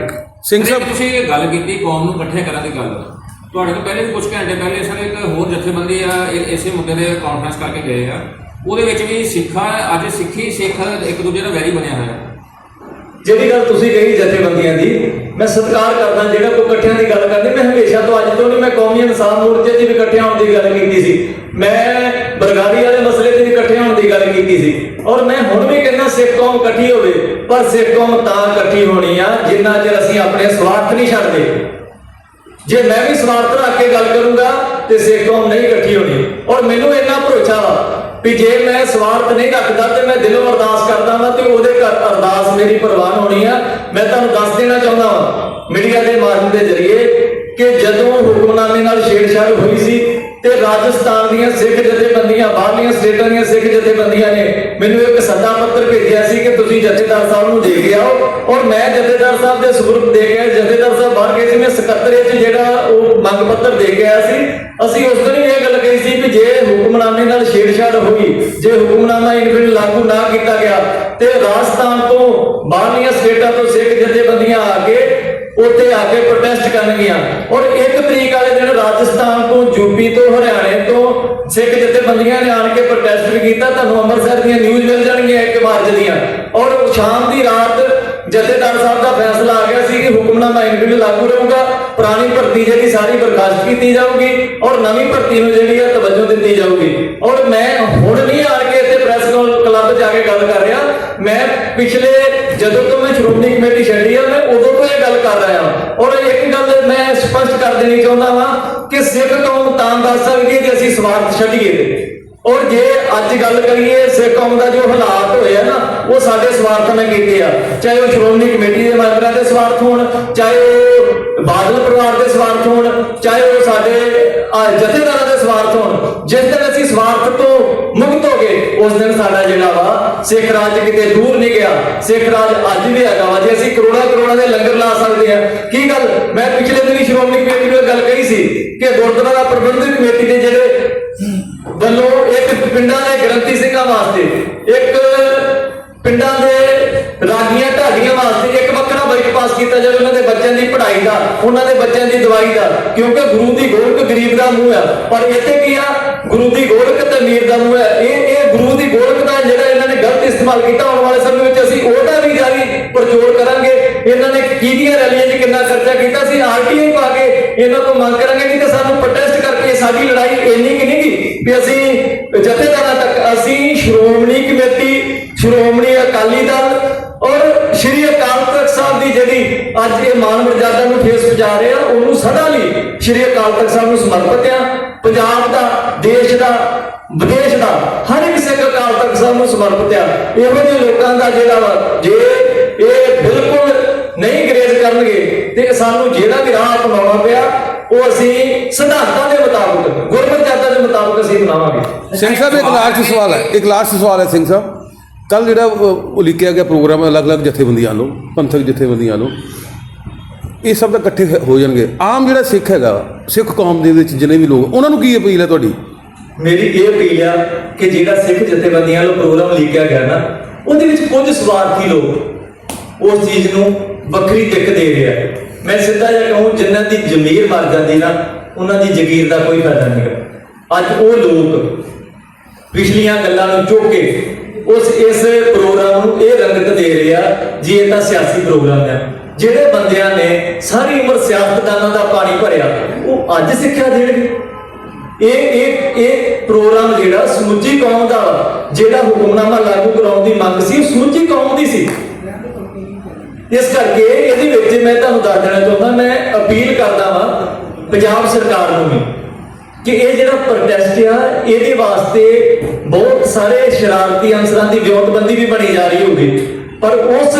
Speaker 2: ਸਿੰਘ
Speaker 4: ਸਿੰਘ
Speaker 2: ਸਾਹਿਬ
Speaker 4: ਤੁਸੀਂ ਇਹ ਗੱਲ ਕੀਤੀ ਕੌਮ ਨੂੰ ਇਕੱਠੇ ਕਰਨ ਦੀ ਗੱਲ। ਤੁਹਾਡੇ ਤੋਂ ਪਹਿਲੇ ਵੀ ਕੁਝ ਘੰਟੇ ਪਹਿਲੇ ਸਰ ਇੱਕ ਹੋਰ ਜਥੇਬੰਦੀ ਆ, ਇਹ- ਇਸੇ ਮੁੱਦੇ ਤੇ ਕਾਨਫਰੰਸ ਕਰਕੇ ਗਏ ਆ। ਉਹਦੇ ਵਿੱਚ ਵੀ ਸਿੱਖਾ, ਅੱਜ ਸਿੱਖੀ ਸਿੱਖ ਇੱਕ ਦੂਜੇ ਦਾ ਵੈਰੀ ਬਣਿਆ ਹੋਇਆ।
Speaker 1: ਜਿਹੜੀ ਗੱਲ ਤੁਸੀਂ ਕਹੀ ਜਥੇਬੰਦੀਆਂ ਦੀ, ਮੈਂ ਸਤਿਕਾਰ ਕਰਦਾ ਜਿਹੜਾ ਕੋਈ ਇਕੱਠਿਆਂ ਦੀ ਗੱਲ ਕਰਦੇ, ਮੈਂ ਹਮੇਸ਼ਾ ਤੋਂ ਅੱਜ ਤੋਂ ਨਹੀਂ, ਮੈਂ ਕੌਮੀ ਇਨਸਾਨ ਮੋਰਚੇ 'ਚ ਵੀ ਇਕੱਠੇ ਹੋਣ ਦੀ ਗੱਲ ਕੀਤੀ ਸੀ। ਮੈਂ ਬਰਗਾੜੀ ਵਾਲੇ ਮਸਲੇ ਤੇ ਵੀ ਇਕੱਠੇ ਹੋਣ ਦੀ ਗੱਲ ਕੀਤੀ ਸੀ। ਔਰ ਮੈਂ ਹੁਣ ਵੀ ਕਹਿੰਦਾ ਸਿੱਖ ਕੌਮ ਇਕੱਠੀ ਹੋਵੇ, ਪਰ ਸਿੱਖ ਕੌਮ ਤਾਂ ਇਕੱਠੀ ਹੋਣੀ ਆ, ਜਿੰਨਾ ਚਿਰ ਅਸੀਂ ਆਪਣੇ ਸਵਾਰਥ ਨਹੀਂ ਛੱਡਦੇ। ਜੇ ਮੈਂ ਵੀ ਸਵਾਰਥ ਰੱਖ ਕੇ ਗੱਲ ਕਰੂੰਗਾ, ਤੇ ਸਿੱਖ ਕੌਮ ਨਹੀਂ ਇਕੱਠੀ ਹੋਣੀ। ਔਰ ਮੈਨੂੰ ਇੰਨਾ ਭਰੋਸਾ ਵਾ ਵੀ ਜੇ ਮੈਂ ਸਵਾਰਥ ਨਹੀਂ ਰੱਖਦਾ, ਤੇ ਮੈਂ ਦਿਲੋਂ ਅਰਦਾਸ ਕਰਦਾ ਵਾਂ ਤੇ ਉਹਦੇ ਘਰ ਅਰਦਾਸ ਮੇਰੀ ਪ੍ਰਵਾਨ ਹੋਣੀ ਆ। ਮੈਂ ਤੁਹਾਨੂੰ ਦੱਸ ਦੇਣਾ ਚਾਹੁੰਦਾ ਵਾਂ ਮੀਡੀਆ ਦੇ ਮਾਧਿਅਮ ਦੇ ਜ਼ਰੀਏ ਕਿ ਜਦੋਂ ਹੁਕਮਨਾਮੇ ਨਾਲ ਛੇੜਛਾੜ ਹੋਈ ਸੀ ਤੇ ਰਾਜਸਥਾਨ ਦੀਆਂ ਸਿੱਖ ਜਥੇਬੰਦੀਆਂ, ਬਾਹਰਲੀਆਂ ਸਟੇਟਾਂ ਦੀਆਂ ਸਿੱਖ ਜਥੇਬੰਦੀਆਂ ਨੇ ਮੈਨੂੰ ਇੱਕ ਸੱਦਾ ਪੱਤਰ ਭੇਜਿਆ ਸੀ ਕਿ ਤੁਸੀਂ ਜਥੇਦਾਰ ਸਾਹਿਬ ਨੂੰ ਦੇ ਕੇ ਆਓ। ਔਰ ਮੈਂ ਜਥੇਦਾਰ ਸਾਹਿਬ ਦੇ ਸਬੂਤ ਦੇ ਕੇ ਜਥੇਦਾਰ ਸਾਹਿਬ ਬਾਹਰ ਗਏ ਸੀ, ਮੈਂ ਸਕੱਤਰੇ 'ਚ ਜਿਹੜਾ ਉਹ ਮੰਗ ਪੱਤਰ ਦੇ ਕੇ ਆਇਆ ਸੀ। ਅਸੀਂ ਉਸ ਦਿਨ ਵੀ ਇਹ ਗੱਲ ਕਹੀ ਸੀ ਕਿ ਜੇ ਹੁਕਮਨਾਮੇ ਨਾਲ ਛੇੜਛਾੜ ਹੋਈ ਜੇ ਹੁਕਮਨਾਮਾ ਇਨਫਿਲ ਲਾਗੂ ਨਾ ਕੀਤਾ ਗਿਆ, ਤੇ ਰਾਜਸਥਾਨ ਤੋਂ ਬਾਹਰਲੀਆਂ ਸਟੇਟਾਂ ਤੋਂ ਸਿੱਖ ਜਥੇਬੰਦੀਆਂ ਆ ਕੇ ਉੱਥੇ ਆ ਕੇ ਪ੍ਰੋਟੈਸਟ ਕਰਨਗੀਆਂ ਔਰ ਇੱਕ ਤਰੀਕ ਵਾਲੇ ਦਿਨ ਰਾਜਸਥਾਨ ਤੋਂ ਯੂਪੀ ਤੋਂ ਹਰਿਆਣੇ ਤੋਂ ਸਿੱਖ ਜਥੇਬੰਦੀਆਂ ਨੇ ਆਣ ਕੇ ਪ੍ਰੋਟੈਸਟ ਵੀ ਕੀਤਾ। ਤੁਹਾਨੂੰ ਅੰਮ੍ਰਿਤਸਰ ਦੀਆਂ ਨਿਊਜ਼ ਮਿਲ ਜਾਣਗੀਆਂ ਇੱਕ ਮਾਰਚ ਦੀਆਂ। ਔਰ ਸ਼ਾਮ ਦੀ ਰਾਤ ਜਥੇਦਾਰ ਸਾਹਿਬ ਦਾ ਫੈਸਲਾ ਆ ਗਿਆ ਸੀ ਕਿ ਹੁਕਮਨਾਮਾ ਇਨਕਵਿਲ ਲਾਗੂ ਰਹੂਗਾ। ਪੁਰਾਣੀ ਭਰਤੀ ਜਿਹੜੀ ਸਾਰੀ ਬਰਖਾਸਤ ਕੀਤੀ ਜਾਊਗੀ ਔਰ ਨਵੀਂ ਭਰਤੀ ਨੂੰ ਜਿਹੜੀ ਹੈ ਤਵੱਜੋ ਦਿੱਤੀ ਜਾਊਗੀ। ਔਰ ਮੈਂ ਹੁਣ ਨਹੀਂ ਆ ਕੇ ਇੱਥੇ ਪ੍ਰੈਸ ਕਲੱਬ ਜਾ ਕੇ ਗੱਲ ਕਰ ਰਿਹਾ। ਮੈਂ ਪਿਛਲੇ ਜਦੋਂ ਤੋਂ ਸ਼੍ਰੋਮਣੀ ਕਮੇਟੀ ਛੱਡੀ ਆ, ਮੈਂ ਉਦੋਂ ਤੋਂ ਇਹ ਗੱਲ ਕਰ ਰਿਹਾ। ਔਰ ਇੱਕ ਗੱਲ ਮੈਂ ਸਪਸ਼ਟ ਕਰ ਦੇਣੀ ਚਾਹੁੰਦਾ ਵਾਂ ਕਿ ਸਿੱਖ ਕੌਮ ਤਾਂ ਦੱਸ ਸਕਦੀ ਹੈ ਜੇ ਅਸੀਂ ਸਵਾਰਥ ਛੱਡੀਏ। ਔਰ ਜੇ ਅੱਜ ਗੱਲ ਕਰੀਏ, ਸਿੱਖ ਕੌਮ ਦਾ ਜੋ ਹਾਲਾਤ ਹੋਏ ਆ ਨਾ, ਉਹ ਸਾਡੇ ਸਵਾਰਥ ਨੇ ਕੀਤੇ ਆ। ਚਾਹੇ ਉਹ ਸ਼੍ਰੋਮਣੀ ਕਮੇਟੀ ਦੇ ਮੈਂਬਰਾਂ ਦੇ ਸਵਾਰਥ ਹੋਣ, ਚਾਹੇ ਉਹ ਬਾਦਲ ਪਰਿਵਾਰ ਦੇ ਸਵਾਰਥ ਹੋਣ, ਚਾਹੇ ਉਹ ਸਾਡੇ ਜਥੇਦਾਰਾਂ ਦੇ ਸਵਾਰਥ ਹੋਣ, ਜਿਸ ਦਿਨ ਅਸੀਂ ਸਵਾਰਥ ਤੋਂ ਮੁਕਤ ਹੋ ਗਏ, ਉਸ ਦਿਨ ਸਾਡਾ ਜਿਹੜਾ ਵਾ ਸਿੱਖ ਰਾਜ ਕਿਤੇ ਦੂਰ ਨਹੀਂ ਗਿਆ, ਸਿੱਖ ਰਾਜ ਅੱਜ ਵੀ ਹੈਗਾ ਵਾ। ਜੇ ਅਸੀਂ ਕਰੋੜਾਂ ਕਰੋੜਾਂ ਦੇ ਲੰਗਰ ਲਾ ਸਕਦੇ ਆ, ਕੀ ਗੱਲ? ਮੈਂ ਪਿਛਲੇ ਦਿਨੀ ਸ਼੍ਰੋਮਣੀ ਕਮੇਟੀ ਨੂੰ ਗੱਲ ਕਹੀ ਸੀ ਕਿ ਗੁਰਦੁਆਰਾ ਪ੍ਰਬੰਧਕ ਕਮੇਟੀ ਦੇ ਜਿਹੜੇ ਵੱਲੋਂ ਇੱਕ ਪਿੰਡਾਂ ਦੇ ਗ੍ਰੰਥੀ ਸਿੰਘਾਂ ਵਾਸਤੇ, ਇੱਕ ਪਿੰਡਾਂ ਦੇ ਰਾਗੀਆਂ ਢਾਡੀਆਂ ਵਾਸਤੇ ਇੱਕ ਵੱਖਰਾ ਬਜਟ ਪਾਸ ਕੀਤਾ ਜਾਵੇ ਉਹਨਾਂ ਦੇ ਬੱਚਿਆਂ ਦੀ ਪੜ੍ਹਾਈ ਦਾ, ਉਹਨਾਂ ਦੇ ਬੱਚਿਆਂ ਦੀ ਦਵਾਈ ਦਾ, ਕਿਉਂਕਿ ਗੁਰੂ ਦੀ ਗੋਲਕ ਗਰੀਬ ਦਾ ਮੂੰਹ ਹੈ। ਪਰ ਇੱਥੇ ਕੀ ਆ? ਗੁਰੂ ਦੀ ਗੋਲਕ ਤੇ ਅਮੀਰ ਦਾ ਮੂੰਹ ਹੈ। ਇਹ ਇਹ ਗੁਰੂ ਦੀ ਗੋਲਕ ਦਾ ਜਿਹੜਾ ਇਸਤੇਮਾਲ ਕੀਤਾ ਆਉਣ ਵਾਲੇ ਸਮੇਂ ਵਿੱਚ ਅਸੀਂ ਉਹਦਾ ਵੀ ਜਾਰੀ ਪਰਚੋਰ ਕਰਾਂਗੇ। ਇਹਨਾਂ ਨੇ ਕਿਹਦੀਆਂ ਰੈਲੀਆਂ 'ਚ ਕਿੰਨਾ ਖਰਚਾ ਕੀਤਾ ਸੀ ਆਰਟੀਆਈ ਪਾ ਕੇ ਇਹਨਾਂ ਤੋਂ ਮੰਗ ਕਰਾਂਗੇ ਕਿ ਤੇ ਸਾਨੂੰ ਪ੍ਰੋਟੈਸਟ ਕਰਕੇ ਸਾਡੀ ਲੜਾਈ ਇੰਨੀ ਕਿ ਨਹੀਂ ਗੀ ਅਸੀਂ ਜਥੇਦਾਰਾਂ ਤੱਕ, ਅਸੀਂ ਸ਼੍ਰੋਮਣੀ ਕਮੇਟੀ, ਸ਼੍ਰੋਮਣੀ ਅਕਾਲੀ ਦਲ ਔਰ ਸ਼੍ਰੀ ਅਕਾਲ ਤਖਤ ਸਾਹਿਬ ਦੀ ਜਿਹੜੀ ਅੱਜ ਇਹ ਮਾਨ ਮਰਜ਼ਾਦਾ ਨੂੰ ਠੇਸ ਪਹੁੰਚਾ ਰਹੇ ਆ, ਉਹਨੂੰ ਸਦਾ ਲਈ ਸ਼੍ਰੀ ਅਕਾਲ ਤਖਤ ਸਾਹਿਬ ਨੂੰ ਸਮਰਪਿਤ ਆ। ਪੰਜਾਬ ਦਾ, ਦੇਸ਼ ਦਾ, ਵਿਦੇਸ਼ ਦਾ, ਹਰ ਇੱਕ ਸਿੱਖ ਅਕਾਲ ਤਖਤ ਸਾਹਿਬ ਨੂੰ ਸਮਰਪਿਤ ਆ। ਇਹੋ ਜਿਹੇ ਲੋਕਾਂ ਦਾ ਜਿਹੜਾ ਵਾ, ਜੇ ਇਹ ਬਿਲਕੁਲ ਨਹੀਂ ਗਰੇਜ਼ ਕਰਨਗੇ, ਤੇ ਸਾਨੂੰ ਜਿਹੜਾ ਵੀ ਰਾਹ ਅਪਣਾਉਣਾ ਪਿਆ, ਉਹ ਅਸੀਂ ਸਿਧਾਂਤਾਂ ਦੇ ਮੁਤਾਬਕ ਗੁਰਮਤਿਆਦਾ ਦੇ ਮੁਤਾਬਕ ਅਸੀਂ ਬਣਾਵਾਂਗੇ
Speaker 2: ਸਿੰਘ ਸਾਹਿਬ, ਇੱਕ ਲਾਸਟ ਸਵਾਲ ਹੈ, ਇੱਕ ਲਾਸਟ ਸਵਾਲ ਹੈ ਸਿੰਘ ਸਾਹਿਬ। ਕੱਲ ਜਿਹੜਾ ਉਹ ਲਿਖਿਆ ਗਿਆ ਪ੍ਰੋਗਰਾਮ ਅਲੱਗ-ਅਲੱਗ ਜਥੇਬੰਦੀਆਂ ਨੂੰ ਪੰਥਕ ਜਥੇਬੰਦੀਆਂ ਨੂੰ ਇਹ ਸਭ ਦਾ ਇਕੱਠੇ ਹੋ ਜਾਣਗੇ। ਆਮ ਜਿਹੜਾ ਸਿੱਖ ਹੈਗਾ, ਸਿੱਖ ਕੌਮ ਦੇ ਵਿੱਚ ਜਿੰਨੇ ਵੀ ਲੋਕ, ਉਹਨਾਂ ਨੂੰ ਕੀ ਅਪੀਲ ਹੈ ਤੁਹਾਡੀ?
Speaker 1: ਮੇਰੀ ਇਹ ਅਪੀਲ ਆ ਕਿ ਜਿਹੜਾ ਸਿੱਖ ਜਥੇਬੰਦੀਆਂ ਵੱਲੋਂ ਪ੍ਰੋਗਰਾਮ ਲਿਖਿਆ ਗਿਆ ਨਾ, ਉਹਦੇ ਵਿੱਚ ਕੁਝ ਸਵਾਰਥੀ ਲੋਕ ਉਸ ਚੀਜ਼ ਨੂੰ ਵੱਖਰੀ ਦਿੱਕ ਦੇ ਰਿਹਾ ਮੈਂ ਸਿੱਧਾ ਜਿਹਾ ਕਹੂੰ, ਜਿਨ੍ਹਾਂ ਦੀ ਜ਼ਮੀਰ ਮਰ ਜਾਂਦੀ ਨਾ, ਉਹਨਾਂ ਦੀ ਜ਼ਗੀਰ ਦਾ ਕੋਈ ਫਾਇਦਾ ਨਹੀਂ ਗਾ। ਅੱਜ ਉਹ ਲੋਕ ਪਿਛਲੀਆਂ ਗੱਲਾਂ ਨੂੰ ਚੁੱਕ ਕੇ ਉਸ, ਇਸ ਪ੍ਰੋਗਰਾਮ ਨੂੰ ਇਹ ਰੰਗਤ ਦੇ ਰਿਹਾ ਜੀ, ਇਹ ਤਾਂ ਸਿਆਸੀ ਪ੍ਰੋਗਰਾਮ ਹੈ ਜਿਹੜੇ ਬੰਦਿਆਂ ਨੇ ਸਾਰੀ ਉਮਰ ਸਿਆਸਤਦਾਨਾਂ ਦਾ ਪਾਣੀ ਭਰਿਆ, ਉਹ ਅੱਜ ਸਿੱਖਿਆ ਦੇਣਗੇ। ਇਹ ਇਹ ਇਹ ਪ੍ਰੋਗਰਾਮ ਜਿਹੜਾ ਸਮੁੱਚੀ ਕੌਮ ਦਾ ਜਿਹੜਾ ਹੁਕਮਨਾਮਾ ਲਾਗੂ ਕਰਾਉਣ ਦੀ ਮੰਗ ਸੀ ਸਮੁੱਚੀ ਕੌਮ ਦੀ ਸੀ। ਇਸ ਕਰਕੇ ਇਹਦੇ ਵਿੱਚ ਮੈਂ ਤੁਹਾਨੂੰ ਦੱਸ ਦੇਣਾ ਚਾਹੁੰਦਾ, ਮੈਂ ਅਪੀਲ ਕਰਦਾ ਵਾਂ ਪੰਜਾਬ ਸਰਕਾਰ ਨੂੰ ਵੀ ਕਿ ਇਹ ਜਿਹੜਾ ਪ੍ਰੋਟੈਸਟ ਆ, ਇਹਦੇ ਵਾਸਤੇ ਬਹੁਤ ਸਾਰੇ ਸ਼ਰਾਰਤੀ ਅੰਸਰਾਂ ਦੀ ਵਿਉਂਤਬੰਦੀ ਵੀ ਬਣੀ ਜਾ ਰਹੀ ਹੋਊਗੀ। ਪਰ ਉਸ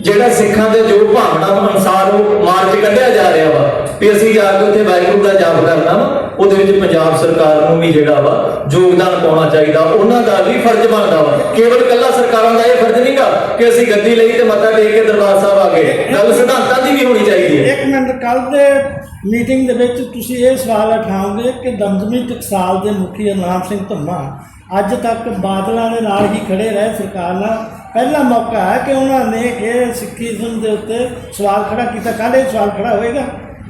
Speaker 1: ਜਿਹੜਾ ਸਿੱਖਾਂ ਦੇ ਜੋ ਭਾਵਨਾ ਅਨੁਸਾਰ ਉਹ ਮਾਰਚ ਕੱਢਿਆ ਜਾ ਰਿਹਾ ਵਾ, ਵੀ ਅਸੀਂ ਜਾ ਕੇ ਉੱਥੇ ਵਾਹਿਗੁਰੂ ਦਾ ਜਾਪ ਕਰਨਾ ਵਾ, ਉਹਦੇ ਵਿੱਚ ਪੰਜਾਬ ਸਰਕਾਰ ਨੂੰ ਵੀ ਜਿਹੜਾ ਵਾ ਯੋਗਦਾਨ ਪਾਉਣਾ ਚਾਹੀਦਾ, ਉਹਨਾਂ ਦਾ ਵੀ ਫਰਜ਼ ਬਣਦਾ ਵਾ। ਕੇਵਲ ਕੱਲਾ ਸਰਕਾਰਾਂ ਦਾ ਇਹ ਫਰਜ਼ ਨਹੀਂਗਾ ਕਿ ਅਸੀਂ ਗੱਦੀ ਲਈ ਤੇ ਮੱਥਾ ਟੇਕ ਕੇ ਦਰਬਾਰ ਸਾਹਿਬ ਆ ਗਏ। ਗੱਲ ਸਿਧਾਂਤਾਂ ਦੀ ਵੀ ਹੋਣੀ ਚਾਹੀਦੀ ਹੈ।
Speaker 3: ਇੱਕ ਮਿੰਟ ਕੱਲ ਦੇ ਮੀਟਿੰਗ ਦੇ ਵਿੱਚ ਤੁਸੀਂ ਇਹ ਸਵਾਲ ਉਠਾਓਗੇ ਕਿ ਦਮਦਮੀ ਟਕਸਾਲ ਦੇ ਮੁਖੀ ਅਨਾਮ ਸਿੰਘ ਧੰਮਾ ਅੱਜ ਤੱਕ ਬਾਦਲਾਂ ਦੇ ਨਾਲ ਹੀ ਖੜੇ ਰਹੇ, ਸਰਕਾਰ ਨਾਲ ਪਹਿਲਾ ਮੌਕਾ ਹੈ ਕਿ ਉਹਨਾਂ ਨੇ ਇਹ ਸਿੱਖੀਜ਼ਮ ਦੇ ਉੱਤੇ ਸਵਾਲ ਖੜਾ ਕੀਤਾ। ਕੱਲ੍ਹ ਇਹ ਸਵਾਲ ਖੜਾ ਹੋਏਗਾ?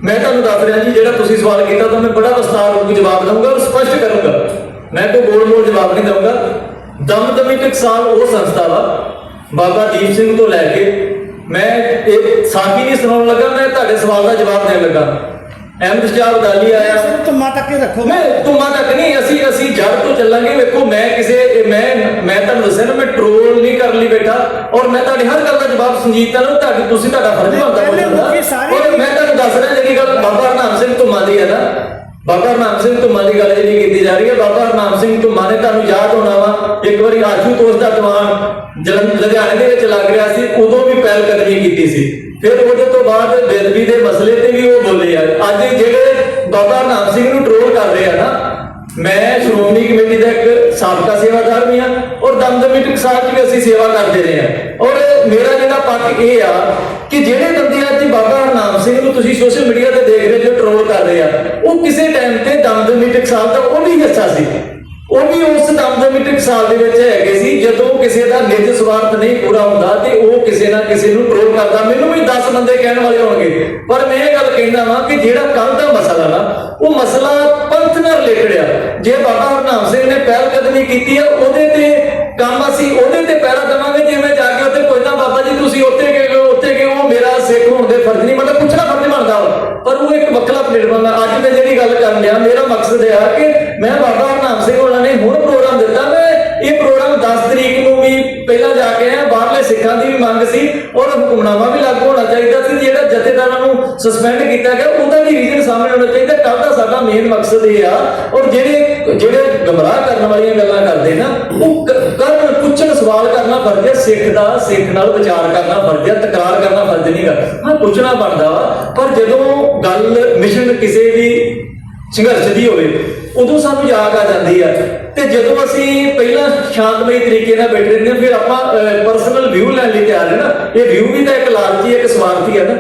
Speaker 1: ਮੈਂ ਤੁਹਾਨੂੰ ਦੱਸ ਰਿਹਾ ਜੀ, ਜਿਹੜਾ ਤੁਸੀਂ ਸਵਾਲ ਕੀਤਾ ਤਾਂ ਮੈਂ ਬੜਾ ਵਿਸਤਾਰ ਹੋ ਕੇ ਜਵਾਬ ਦਊਂਗਾ ਔਰ ਸਪਸ਼ਟ ਕਰੂੰਗਾ। ਮੈਂ ਕੋਈ ਗੋਲ ਮੋਲ ਜਵਾਬ ਨਹੀਂ ਦਊਂਗਾ। ਦਮਦਮੀ ਟਕਸਾਲ ਉਹ ਸੰਸਥਾ ਵਾ, ਬਾਬਾ ਦੀਪ ਸਿੰਘ ਤੋਂ ਲੈ ਕੇ ਮੈਂ ਇਹ ਸਾਖੀ ਨਹੀਂ ਸੁਣਾਉਣ ਲੱਗਾ, ਮੈਂ ਤੁਹਾਡੇ ਸਵਾਲ ਦਾ ਜਵਾਬ ਦੇਣ ਲੱਗਾ। ਅਹਿਮਦ ਸ਼ਾਹ ਅਬਦਾਲੀ ਆਇਆ
Speaker 3: ਧੰਮਾ ਤੱਕ ਹੀ ਰੱਖੋ।
Speaker 1: ਮੈਂ ਤੁਮਾਂ ਤੱਕ ਨਹੀਂ ਅਸੀਂ ਅਸੀਂ ਜੜ ਤੋਂ ਚੱਲਾਂਗੇ। ਵੇਖੋ ਮੈਂ ਕਿਸੇ ਮੈਂ ਮੈਂ ਤੁਹਾਨੂੰ ਦੱਸਿਆ ਨਾ ਮੈਂ ਟ੍ਰੋਲ ਨਹੀਂ ਕਰਨ ਲਈ ਬੈਠਾ। ਔਰ ਮੈਂ ਤੁਹਾਡੀ ਹਰ ਗੱਲ ਦਾ ਜਵਾਬ ਸੰਜੀਤਾ ਨੂੰ ਤੁਹਾਡੀ ਤੁਸੀਂ ਤੁਹਾਡਾ ਫਰਜ਼ ਬਣਦਾ ਔਰ ਮੈਂ ਤੁਹਾਨੂੰ ਦੱਸ ਰਿਹਾ ਜਿਹੜੀ ਗੱਲ ਬਾਬਾ ਹਰਨਾਮ ਸਿੰਘ ਧੁੰਮਾ ਦੀ ਹੈ ਨਾ ਬਾਬਾ ਹਰਨਾਮ ਸਿੰਘ ਧੁੰਮਾ ਦੀ ਗੱਲ ਜਿਹੜੀ ਕੀਤੀ ਜਾ ਰਹੀ ਹੈ, ਬਾਬਾ ਹਰਨਾਮ ਸਿੰਘ ਧੁੰਮਾ ਨੇ ਤੁਹਾਨੂੰ ਯਾਦ ਹੋਣਾ ਵਾ, ਇੱਕ ਵਾਰੀ ਆਸ਼ੂਤੋਸ਼ ਦਾ ਦੀਵਾਨ ਜਲੰਧਰ ਲੁਧਿਆਣੇ ਦੇ ਵਿੱਚ ਲੱਗ ਰਿਹਾ ਸੀ, ਉਦੋਂ ਵੀ ਪਹਿਲ ਕਦਮੀ ਕੀਤੀ ਸੀ। ਫਿਰ ਉਹਦੇ ਤੋਂ ਬਾਅਦ ਬੇਦਬੀ ਦੇ ਮਸਲੇ ਤੇ ਵੀ ਉਹ ਬੋਲੇ ਆ। ਅੱਜ ਜਿਹੜੇ ਬਾਬਾ ਹਰਨਾਮ ਸਿੰਘ ਨੂੰ ਟ੍ਰੋਲ ਕਰ ਰਹੇ ਆ ਨਾ, ਮੈਂ ਸ਼੍ਰੋਮਣੀ ਕਮੇਟੀ ਦਾ ਇੱਕ ਸਾਬਕਾ ਸੇਵਾਦਾਰ ਵੀ ਹਾਂ ਔਰ ਦਮਦਮੀ ਟਕਸਾਲ 'ਚ ਵੀ ਅਸੀਂ ਸੇਵਾ ਕਰਦੇ ਰਹੇ ਹਾਂ। ਔਰ ਮੇਰਾ ਜਿਹੜਾ ਪੱਖ ਇਹ ਆ ਕਿ ਜਿਹੜੇ ਬੰਦੇ ਅੱਜ ਬਾਬਾ ਹਰਨਾਮ ਸਿੰਘ ਨੂੰ ਤੁਸੀਂ ਸੋਸ਼ਲ ਮੀਡੀਆ ਤੇ ਦੇਖ ਰਹੇ ਜੋ ਟ੍ਰੋਲ ਕਰ ਰਹੇ ਆ ਉਹ ਕਿਸੇ ਟਾਈਮ ਤੇ ਦਮਦਮੀ ਟਕਸਾਲ ਦਾ ਉਹ ਵੀ ਹਿੱਸਾ ਸੀ। ਉਹ ਵੀ ਉਸ ਦਮਦਮੀ ਟਕਸਾਲ ਦੇ ਵਿੱਚ ਹੈਗੇ ਸੀ, ਜਦੋਂ ਕਿਸੇ ਦਾ ਨਿੱਜ ਸਵਾਰਥ ਨਹੀਂ ਪੂਰਾ ਹੁੰਦਾ ਤੇ ਉਹ ਕਿਸੇ ਨਾ ਕਿਸੇ ਨੂੰ ਟ੍ਰੋਲ ਕਰਦਾ। ਮੈਨੂੰ ਵੀ 10 ਬੰਦੇ ਕਹਿਣ ਵਾਲੇ ਹੋਣਗੇ, ਪਰ ਮੈਂ ਇਹ ਗੱਲ ਕਹਿੰਦਾ ਵਾਂ ਕਿ ਜਿਹੜਾ ਕੱਲ ਦਾ ਮਸਲਾ ਨਾ, ਉਹ ਮਸਲਾ ਪੰਥ ਨਾਲ ਰਿਲੇਟਡ ਆ। ਜੇ ਬਾਬਾ ਹਰਨਾਮ ਸਿੰਘ ਨੇ ਪਹਿਲ ਕਦਮੀ ਕੀਤੀ ਆ, ਉਹਦੇ ਤੇ ਕੰਮ ਅਸੀਂ ਉਹਦੇ ਤੇ ਪਹਿਰਾ ਦੇਵਾਂਗੇ। ਜੇ ਮੈਂ ਜਾ ਕੇ ਉੱਥੇ ਪੁੱਛਦਾ, ਬਾਬਾ ਜੀ, ਤੁਸੀਂ ਉੱਥੇ ਗਏ ਸਿੱਖ ਹੋਣ ਦੇ ਫਰਜ਼ ਨਹੀਂ, ਮਤਲਬ ਪੁੱਛਣਾ ਫਰਜ਼ ਬਣਦਾ ਪਰ ਉਹ ਇੱਕ ਵੱਖਰਾ ਪਲੇਟਫਾਰਮ ਹੈ ਅੱਜ ਮੈਂ ਜਿਹੜੀ ਗੱਲ ਕਰਨ ਲਿਆ ਮੇਰਾ ਮਕਸਦ ਇਹ ਆ ਕਿ ਮੈਂ ਬਾਬਾ ਹਰਨਾਮ ਸਿੰਘ ਹੋਣਾ ਨੇ ਹੁਣ ਪ੍ਰੋਗਰਾਮ ਦਿੱਤਾ। ਮੈਂ ਇਹ ਪ੍ਰੋਗਰਾਮ 10 ਤਰੀਕ ਨੂੰ ਵੀ ਪਹਿਲਾਂ ਜਾ ਕੇ ਆਇਆ, ਬਾਹਰਲੇ ਸਿੱਖਾਂ ਦੀ ਵੀ ਮੰਗ ਸੀ ਔਰ ਹੁਕਮਨਾਮਾ ਵੀ ਲਾਗੂ ਹੋਣਾ ਚਾਹੀਦਾ ਸੀ, ਜਿਹੜਾ ਜਥੇਦਾਰਾਂ ਨੂੰ ਸਸਪੈਂਡ ਕੀਤਾ ਗਿਆ, ਉਹਦਾ ਵੀ ਰੀਜ਼ਨ ਸਾਹਮਣੇ ਆਉਣਾ ਚਾਹੀਦਾ। ਕੱਲ ਦਾ ਸਾਡਾ ਮੇਨ ਮਕਸਦ ਇਹ ਆ। ਔਰ ਜਿਹੜੇ ਜਿਹੜੇ ਗਮਰਾਹ ਕਰਨ ਵਾਲੀਆਂ ਗੱਲਾਂ ਕਰਦੇ ਨਾ, ਉਹ ਕਰਨ, ਪੁੱਛਣ, ਸਵਾਲ ਕਰਨਾ ਫਰਜ਼ ਹੈ, ਸਿੱਖ ਦਾ, ਸਿੱਖ ਨਾਲ ਵਿਚਾਰ ਕਰਨਾ ਫਰਜ਼ ਹੈ, ਤਕਰਾਰ ਕਰਨਾ ਫਰਜ਼ ਨਹੀਂਗਾ ਹਾਂ ਪੁੱਛਣਾ ਬਣਦਾ ਵਾ, ਪਰ ਜਦੋਂ ਗੱਲ, ਮਿਸ਼ਨ ਕਿਸੇ ਵੀ ਸੰਘਰਸ਼ ਦੀ ਹੋਵੇ, ਉਦੋਂ ਸਾਨੂੰ ਯਾਦ ਆ ਜਾਂਦੀ ਆ। ਤੇ ਜਦੋਂ ਅਸੀਂ ਪਹਿਲਾਂ ਸ਼ਾਂਤਮਈ ਤਰੀਕੇ ਨਾਲ ਬੈਠੇ ਰਹਿੰਦੇ ਹਾਂ, ਫਿਰ ਆਪਾਂ ਪਰਸਨਲ ਵਿਊ ਲੈਣ ਲਈ ਤਿਆਰ ਹੈ ਨਾ। ਇਹ ਵਿਊ ਵੀ ਤਾਂ ਇੱਕ ਲਾਲਚੀ, ਇੱਕ ਸਵਾਰਥੀ ਹੈ ਨਾ।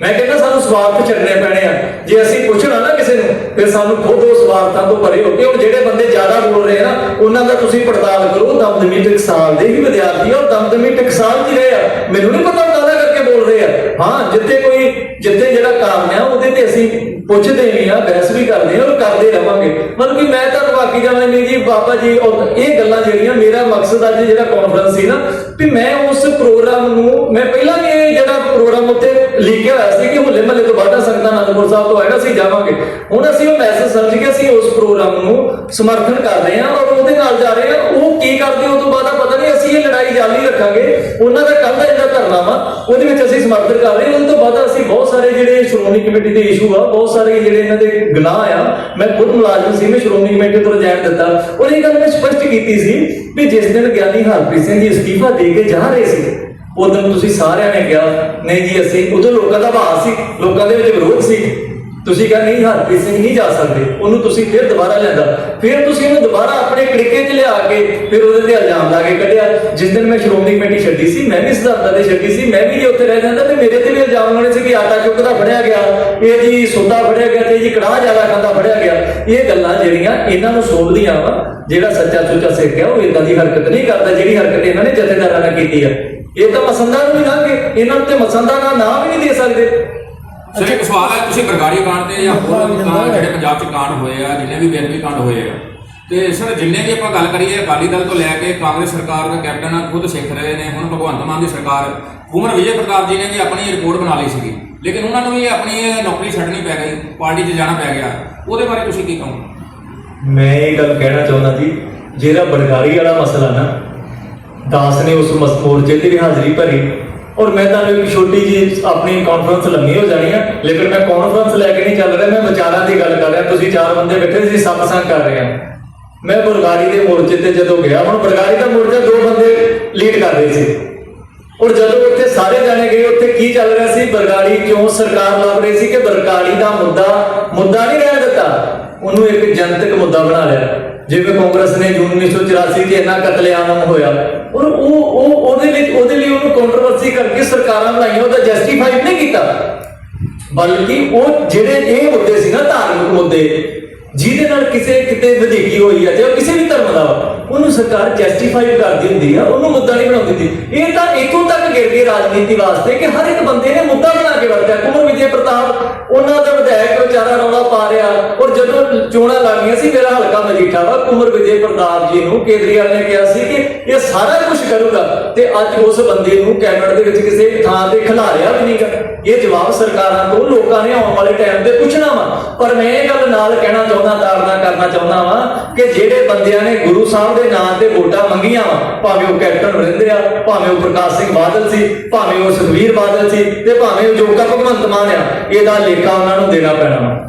Speaker 1: ਮੈਂ ਕਹਿੰਦਾ ਸਾਨੂੰ ਸਵਾਰਥ ਛੱਡਣੇ ਪੈਣੇ ਆ। ਜੇ ਅਸੀਂ ਪੁੱਛਣਾ ਨਾ ਕਿਸੇ ਨੂੰ, ਫਿਰ ਸਾਨੂੰ ਖੁਦ ਉਹ ਸਵਾਰਥਾਂ ਤੋਂ ਪਰੇ ਹੋ ਕੇ, ਹੁਣ ਜਿਹੜੇ ਬੰਦੇ ਜ਼ਿਆਦਾ ਬੋਲ ਰਹੇ ਆ ਨਾ, ਉਹਨਾਂ ਦਾ ਤੁਸੀਂ ਪੜਤਾਲ ਕਰੋ। ਦਮਦਮੀ ਟਕਸਾਲ ਦੇ ਹੀ ਵਿਦਿਆਰਥੀ ਆ ਔਰ ਦਮਦਮੀ ਟਕਸਾਲ ਕੀ ਰਹੇ ਆ। ਮੈਨੂੰ ਨਹੀਂ ਪਤਾ ਉਹ ਕਾਹਦਾ ਕਰਕੇ ਬੋਲ ਰਹੇ ਆ। ਹਾਂ, ਜਿੱਥੇ ਕੋਈ, ਜਿੱਥੇ ਜਿਹੜਾ ਕੰਮ ਆ, ਉਹਦੇ ਤੇ ਅਸੀਂ ਪੁੱਛਦੇ ਵੀ ਆ, ਬਹਿਸ ਵੀ ਕਰਦੇ ਆ ਔਰ ਕਰਦੇ ਰਵਾਂਗੇ। ਮਤਲਬ ਕਿ ਮੈਂ ਤਾਂ ਬਾਕੀ ਜਾਣਾ ਨਹੀਂ ਜੀ, ਬਾਬਾ ਜੀ ਔਰ ਇਹ ਗੱਲਾਂ ਜਿਹੜੀਆਂ ਮੇਰਾ ਮਕਸਦ ਅੱਜ ਜਿਹੜਾ ਕਾਨਫਰੰਸ ਸੀ ਨਾ, ਵੀ ਮੈਂ ਉਸ ਪ੍ਰੋਗਰਾਮ ਨੂੰ, ਮੈਂ ਪਹਿਲਾਂ ਵੀ ਇਹ ਜਿਹੜਾ ਪ੍ਰੋਗਰਾਮ ਉੱਤੇ ਲਿਖਿਆ ਹੋਇਆ ਸੀ ਕਿ ਹੁੱਲੇ ਮਹੱਲੇ ਤੋਂ ਬਾਅਦ ਸੰਗਤਾਂ ਅਨੰਦਪੁਰ ਸਾਹਿਬ ਤੋਂ ਆਇਆ, ਅਸੀਂ ਜਾਵਾਂਗੇ। ਹੁਣ ਅਸੀਂ ਉਹ ਮੈਸੇਜ ਸਮਝ ਕੇ ਅਸੀਂ ਉਸ ਪ੍ਰੋਗਰਾਮ ਨੂੰ ਸਮਰਥਨ ਕਰ ਰਹੇ ਹਾਂ ਔਰ ਉਹਦੇ ਨਾਲ ਜਾ ਰਹੇ ਹਾਂ। ਉਹ ਕੀ ਕਰਦੇ, ਉਹ ਤੋਂ ਬਾਅਦ ਪਤਾ ਨਹੀਂ ਅਸੀਂ ਇਹ ਲੜਾਈ ਜਾਰੀ ਰੱਖਾਂਗੇ। ਉਹਨਾਂ ਦਾ ਕੱਲ ਦਾ ਜਿਹੜਾ ਧਰਨਾ ਵਾ, ਉਹਦੇ ਵਿੱਚ ਅਸੀਂ ਸਮਰਥਨ ਕਰ ਰਹੇ ਹਾਂ। ਉਹਦੇ ਤੋਂ ਬਾਅਦ ਅਸੀਂ ਬਹੁਤ ਸਾਰੇ ਜਿਹੜੇ ਸ਼੍ਰੋਮਣੀ ਕਮੇਟੀ ਦੇ ਇਸ਼ੂ ਆ, ਬਹੁਤ ਸਾਰੇ ਜਿਹੜੇ ਇਹਨਾਂ ਦੇ ਗੁਨਾਹ ਆ, ਮੈਂ ਖੁਦ ਮੁਲਾਜ਼ਮ ਸੀ, ਮੈਂ ਸ਼੍ਰੋਮਣੀ ਕਮੇਟੀ ਤੋਂ ਰਿਜ਼ਾਈਨ ਦਿੱਤਾ। ਔਰ ਇਹ ਗੱਲ ਮੈਂ ਸਪਸ਼ਟ ਕੀਤੀ ਸੀ ਵੀ ਜਿਸ ਦਿਨ ਗਿਆਨੀ ਹਰਪ੍ਰੀਤ ਸਿੰਘ ਜੀ ਅਸਤੀਫਾ ਦੇ ਕੇ ਜਾ ਰਹੇ ਸੀ ਉਦੋਂ ਤੁਸੀਂ ਸਾਰਿਆਂ ਨੇ ਕਿਹਾ, ਨਹੀਂ ਜੀ, ਅਸੀਂ ਉਦੋਂ ਲੋਕਾਂ ਦਾ ਭਾਅ ਸੀ, ਲੋਕਾਂ ਦੇ ਵਿੱਚ ਵਿਰੋਧ ਸੀ। ਤੁਸੀਂ ਕਹਿੰਦੇ ਨਹੀਂ ਹਰਪ੍ਰੀਤ ਸਿੰਘ ਨਹੀਂ ਜਾ ਸਕਦੇ, ਉਹਨੂੰ ਤੁਸੀਂ ਫਿਰ ਦੁਬਾਰਾ ਲਿਆਂਦਾ। ਫਿਰ ਤੁਸੀਂ ਉਹਨੂੰ ਦੁਬਾਰਾ ਆਪਣੇ ਕੜਿੱਕੇ 'ਚ ਲਿਆ ਕੇ ਫਿਰ ਉਹਦੇ ਤੇ ਇਲਜ਼ਾਮ ਲਾ ਕੇ ਕੱਢਿਆ। ਜਿਸ ਦਿਨ ਮੈਂ ਸ਼੍ਰੋਮਣੀ ਕਮੇਟੀ ਛੱਡੀ ਸੀ, ਮੈਂ ਵੀ ਸਿਧਾਂਤਾਂ ਤੇ ਛੱਡੀ ਸੀ, ਮੈਂ ਵੀ ਉੱਥੇ ਰਹਿ ਜਾਂਦਾ ਤੇ ਮੇਰੇ ਤੇ ਵੀ ਇਲਜ਼ਾਮ ਲਾਉਣੇ ਸੀ ਕਿ ਆਟਾ ਚੁੱਕਦਾ ਫੜਿਆ ਗਿਆ, ਇਹ ਜੀ ਸੌਦਾ ਫੜਿਆ ਗਿਆ ਤੇ ਜੀ ਕੜਾਹ ਜ਼ਿਆਦਾ ਖਾਂਦਾ ਫੜਿਆ ਗਿਆ। ਇਹ ਗੱਲਾਂ ਜਿਹੜੀਆਂ ਇਹਨਾਂ ਨੂੰ ਸੋਭਦੀਆਂ ਵਾ, ਜਿਹੜਾ ਸੱਚਾ ਸੁੱਚਾ ਸਿੱਖ ਹੈ ਉਹ ਇਦਾਂ ਦੀ ਹਰਕਤ ਨਹੀਂ ਕਰਦਾ, ਜਿਹੜੀ ਹਰਕਤ ਇਹਨਾਂ ਨੇ ਜਥੇਦਾਰਾਂ ਨਾਲ ਕੀਤੀ ਆ। ਇਹ ਤਾਂ ਮਸੰਦਾ ਨੂੰ ਵੀ ਨਾ ਕਿ, ਇਹਨਾਂ ਨੂੰ ਤੇ ਮਸੰਦਾਂ ਦਾ ਨਾਮ ਵੀ ਨਹੀਂ ਦੇ ਸਕਦੇ।
Speaker 4: ਸਰ ਇੱਕ ਸਵਾਲ ਹੈ, ਤੁਸੀਂ ਬਰਗਾੜੀ ਕਾਂਡ ਤੇ ਜਾਂ ਹੋਰ ਕਾਂਡ ਜਿਹੜੇ ਪੰਜਾਬ 'ਚ ਕਾਂਡ ਹੋਏ ਆ, ਜਿੰਨੇ ਵੀ ਬੇਅਦਬੀ ਕਾਂਡ ਹੋਏ ਆ। ਤੇ ਸਰ, ਜਿੰਨੇ ਵੀ ਆਪਾਂ ਗੱਲ ਕਰੀਏ, ਅਕਾਲੀ ਦਲ ਤੋਂ ਲੈ ਕੇ ਕਾਂਗਰਸ ਸਰਕਾਰ ਦਾ ਕੈਪਟਨ ਖੁਦ ਸਿੱਖ ਰਹੇ ਨੇ, ਹੁਣ ਭਗਵੰਤ ਮਾਨ ਦੀ ਸਰਕਾਰ, ਕੁਮਰ ਵਿਜੇ ਪ੍ਰਤਾਪ ਜੀ ਨੇ ਵੀ ਆਪਣੀ ਰਿਪੋਰਟ ਬਣਾ ਲਈ ਸੀਗੀ। ਲੇਕਿਨ ਉਹਨਾਂ ਨੂੰ ਵੀ ਆਪਣੀ ਨੌਕਰੀ ਛੱਡਣੀ ਪੈ ਗਈ, ਪਾਰਟੀ 'ਚ ਜਾਣਾ ਪੈ ਗਿਆ। ਉਹਦੇ ਬਾਰੇ ਤੁਸੀਂ ਕੀ ਕਹੋਗੇ?
Speaker 1: ਮੈਂ ਇਹ ਗੱਲ ਕਹਿਣਾ ਚਾਹੁੰਦਾ ਜੀ, ਜਿਹੜਾ ਬਰਗਾੜੀ ਵਾਲਾ ਮਸਲਾ ਨਾ, ਦਾਸ ਨੇ ਉਸ ਮਸ- ਮੋਰਚੇ ਵੀ ਹਾਜ਼ਰੀ ਭਰੀ। ਔਰ ਮੈਂ ਤੁਹਾਨੂੰ ਇੱਕ ਛੋਟੀ ਜੀ ਆਪਣੀ ਕਾਨਫਰੰਸ ਲੰਮੀ ਹੋ ਜਾਣੀ ਆ, ਲੇਕਿਨ ਮੈਂ ਕਾਨਫਰੰਸ ਲੈ ਕੇ ਨਹੀਂ ਚੱਲ ਰਿਹਾ, ਮੈਂ ਵਿਚਾਰਾਂ ਦੀ ਗੱਲ ਕਰ ਰਿਹਾ। ਤੁਸੀਂ ਚਾਰ ਬੰਦੇ ਬੈਠੇ ਸੀ, ਸਤਸੰਗ ਕਰ ਰਹੇ ਆ। ਮੈਂ ਬਰਗਾੜੀ ਦੇ ਮੋਰਚੇ ਤੇ ਜਦੋਂ ਗਿਆ, ਹੁਣ ਬਰਗਾੜੀ ਦਾ ਮੋਰਚਾ ਦੋ ਬੰਦੇ ਲੀਡ ਕਰ ਰਹੇ ਸੀ। ਔਰ ਜਦੋਂ ਉੱਥੇ ਸਾਰੇ ਜਾਣੇ ਗਏ, ਉੱਥੇ ਕੀ ਚੱਲ ਰਿਹਾ ਸੀ? ਬਰਗਾੜੀ ਕਿਉਂ ਸਰਕਾਰ ਲੱਭ ਰਹੀ ਸੀ ਕਿ ਬਰਗਾੜੀ ਦਾ ਮੁੱਦਾ ਮੁੱਦਾ ਨਹੀਂ ਰਹਿ ਦਿੱਤਾ? ਉਹਨੂੰ ਇੱਕ ਜਨਤਕ ਮੁੱਦਾ ਬਣਾ ਲਿਆ। ਜਿਵੇਂ ਕਾਂਗਰਸ ਨੇ ਜੂਨ 1984 'ਚ ਇੰਨਾ ਕਤਲੇਆਮ ਹੋਇਆ ਔਰ ਉਹ ਉਹ ਉਹਦੇ ਲਈ ਉਹਦੇ ਲਈ ਉਹਨੂੰ ਕੰਟਰੋਵਰਸੀ ਕਰਕੇ ਸਰਕਾਰਾਂ ਬਣਾਈਆਂ ਉਹਦਾ ਜਸਟੀਫਾਈ ਨਹੀਂ ਕੀਤਾ। ਬਲਕਿ ਉਹ ਜਿਹੜੇ ਇਹ ਮੁੱਦੇ ਸੀ ਨਾ ਧਾਰਮਿਕ ਮੁੱਦੇ ਜਿਹਦੇ ਨਾਲ ਕਿਸੇ ਕਿਤੇ ਵਧੀਕੀ ਹੋਈ ਹੈ ਜਾਂ ਕਿਸੇ ਵੀ ਧਰਮ ਦਾ ਵਾ, ਉਹਨੂੰ ਸਰਕਾਰ ਜਸਟੀਫਾਈ ਕਰਦੀ ਹੁੰਦੀ ਆ ਉਹਨੂੰ ਮੁੱਦਾ ਨਹੀਂ ਬਣਾਉਂਦੀ ਇਹ ਤਾਂ ਇੱਥੋਂ ਤੱਕ ਗਿਰ ਗਈ ਰਾਜਨੀਤੀ ਵਾਸਤੇ ਕਿ ਹਰ ਇੱਕ ਬੰਦੇ ਨੇ ਮੁੱਦਾ ਬਣਾ ਕੇ ਵਰਤਿਆ ਕੁਮਰ ਵਿਜੇ ਪ੍ਰਤਾਪ, ਉਹਨਾਂ ਦਾ ਵਿਧਾਇਕ ਵਿਚਾਰਾ ਰੌਲਾ ਪਾ ਰਿਹਾ ਔਰ ਜਦੋਂ ਚੋਣਾਂ ਲੜਨੀਆਂ ਸੀ, ਮੇਰਾ ਹਲਕਾ ਮਜੀਠਾ ਵਾ ਕੁਮਰ ਵਿਜੇ ਪ੍ਰਤਾਪ ਜੀ ਨੂੰ ਕੇਜਰੀਵਾਲ ਨੇ ਕਿਹਾ ਸੀ ਕਿ ਇਹ ਸਾਰਾ ਕੁਝ ਕਰੂਗਾ ਤੇ ਅੱਜ ਉਸ ਬੰਦੇ ਨੂੰ ਕੈਬਨਿਟ ਦੇ ਵਿੱਚ ਕਿਸੇ ਥਾਂ ਤੇ ਖਿਲਾਰਿਆ ਵੀ ਨਹੀਂਗਾ। ਇਹ ਜਵਾਬ ਸਰਕਾਰਾਂ ਤੋਂ ਲੋਕਾਂ ਨੇ ਆਉਣ ਵਾਲੇ ਟਾਈਮ ਤੇ ਪੁੱਛਣਾ ਵਾ। ਪਰ ਮੈਂ ਇਹ ਗੱਲ ਨਾਲ ਕਹਿਣਾ ਚਾਹੁੰਦਾ ਤਾਰਨਾ ਕਰਨਾ ਚਾਹੁੰਦਾ ਵਾ ਕਿ ਜਿਹੜੇ ਬੰਦਿਆਂ ਨੇ ਗੁਰੂ ਸਾਹਿਬ ਦੇ ਨਾਂ ਤੇ ਵੋਟਾਂ ਮੰਗੀਆਂ ਵਾ, ਭਾਵੇਂ ਉਹ ਕੈਪਟਨ ਅਮਰਿੰਦਰ ਆ ਭਾਵੇਂ ਉਹ ਪ੍ਰਕਾਸ਼ ਸਿੰਘ ਬਾਦਲ ਸੀ, ਭਾਵੇਂ ਉਹ ਸੁਖਵੀਰ ਬਾਦਲ ਸੀ ਤੇ ਭਾਵੇਂ ਉਹ ਜੋਗਾ ਭਗਵੰਤ ਮਾਨ ਆ। ਇਹਦਾ ਲੇਖਾ ਉਹਨਾਂ ਨੂੰ ਦੇਣਾ ਪੈਣਾ ਵਾ।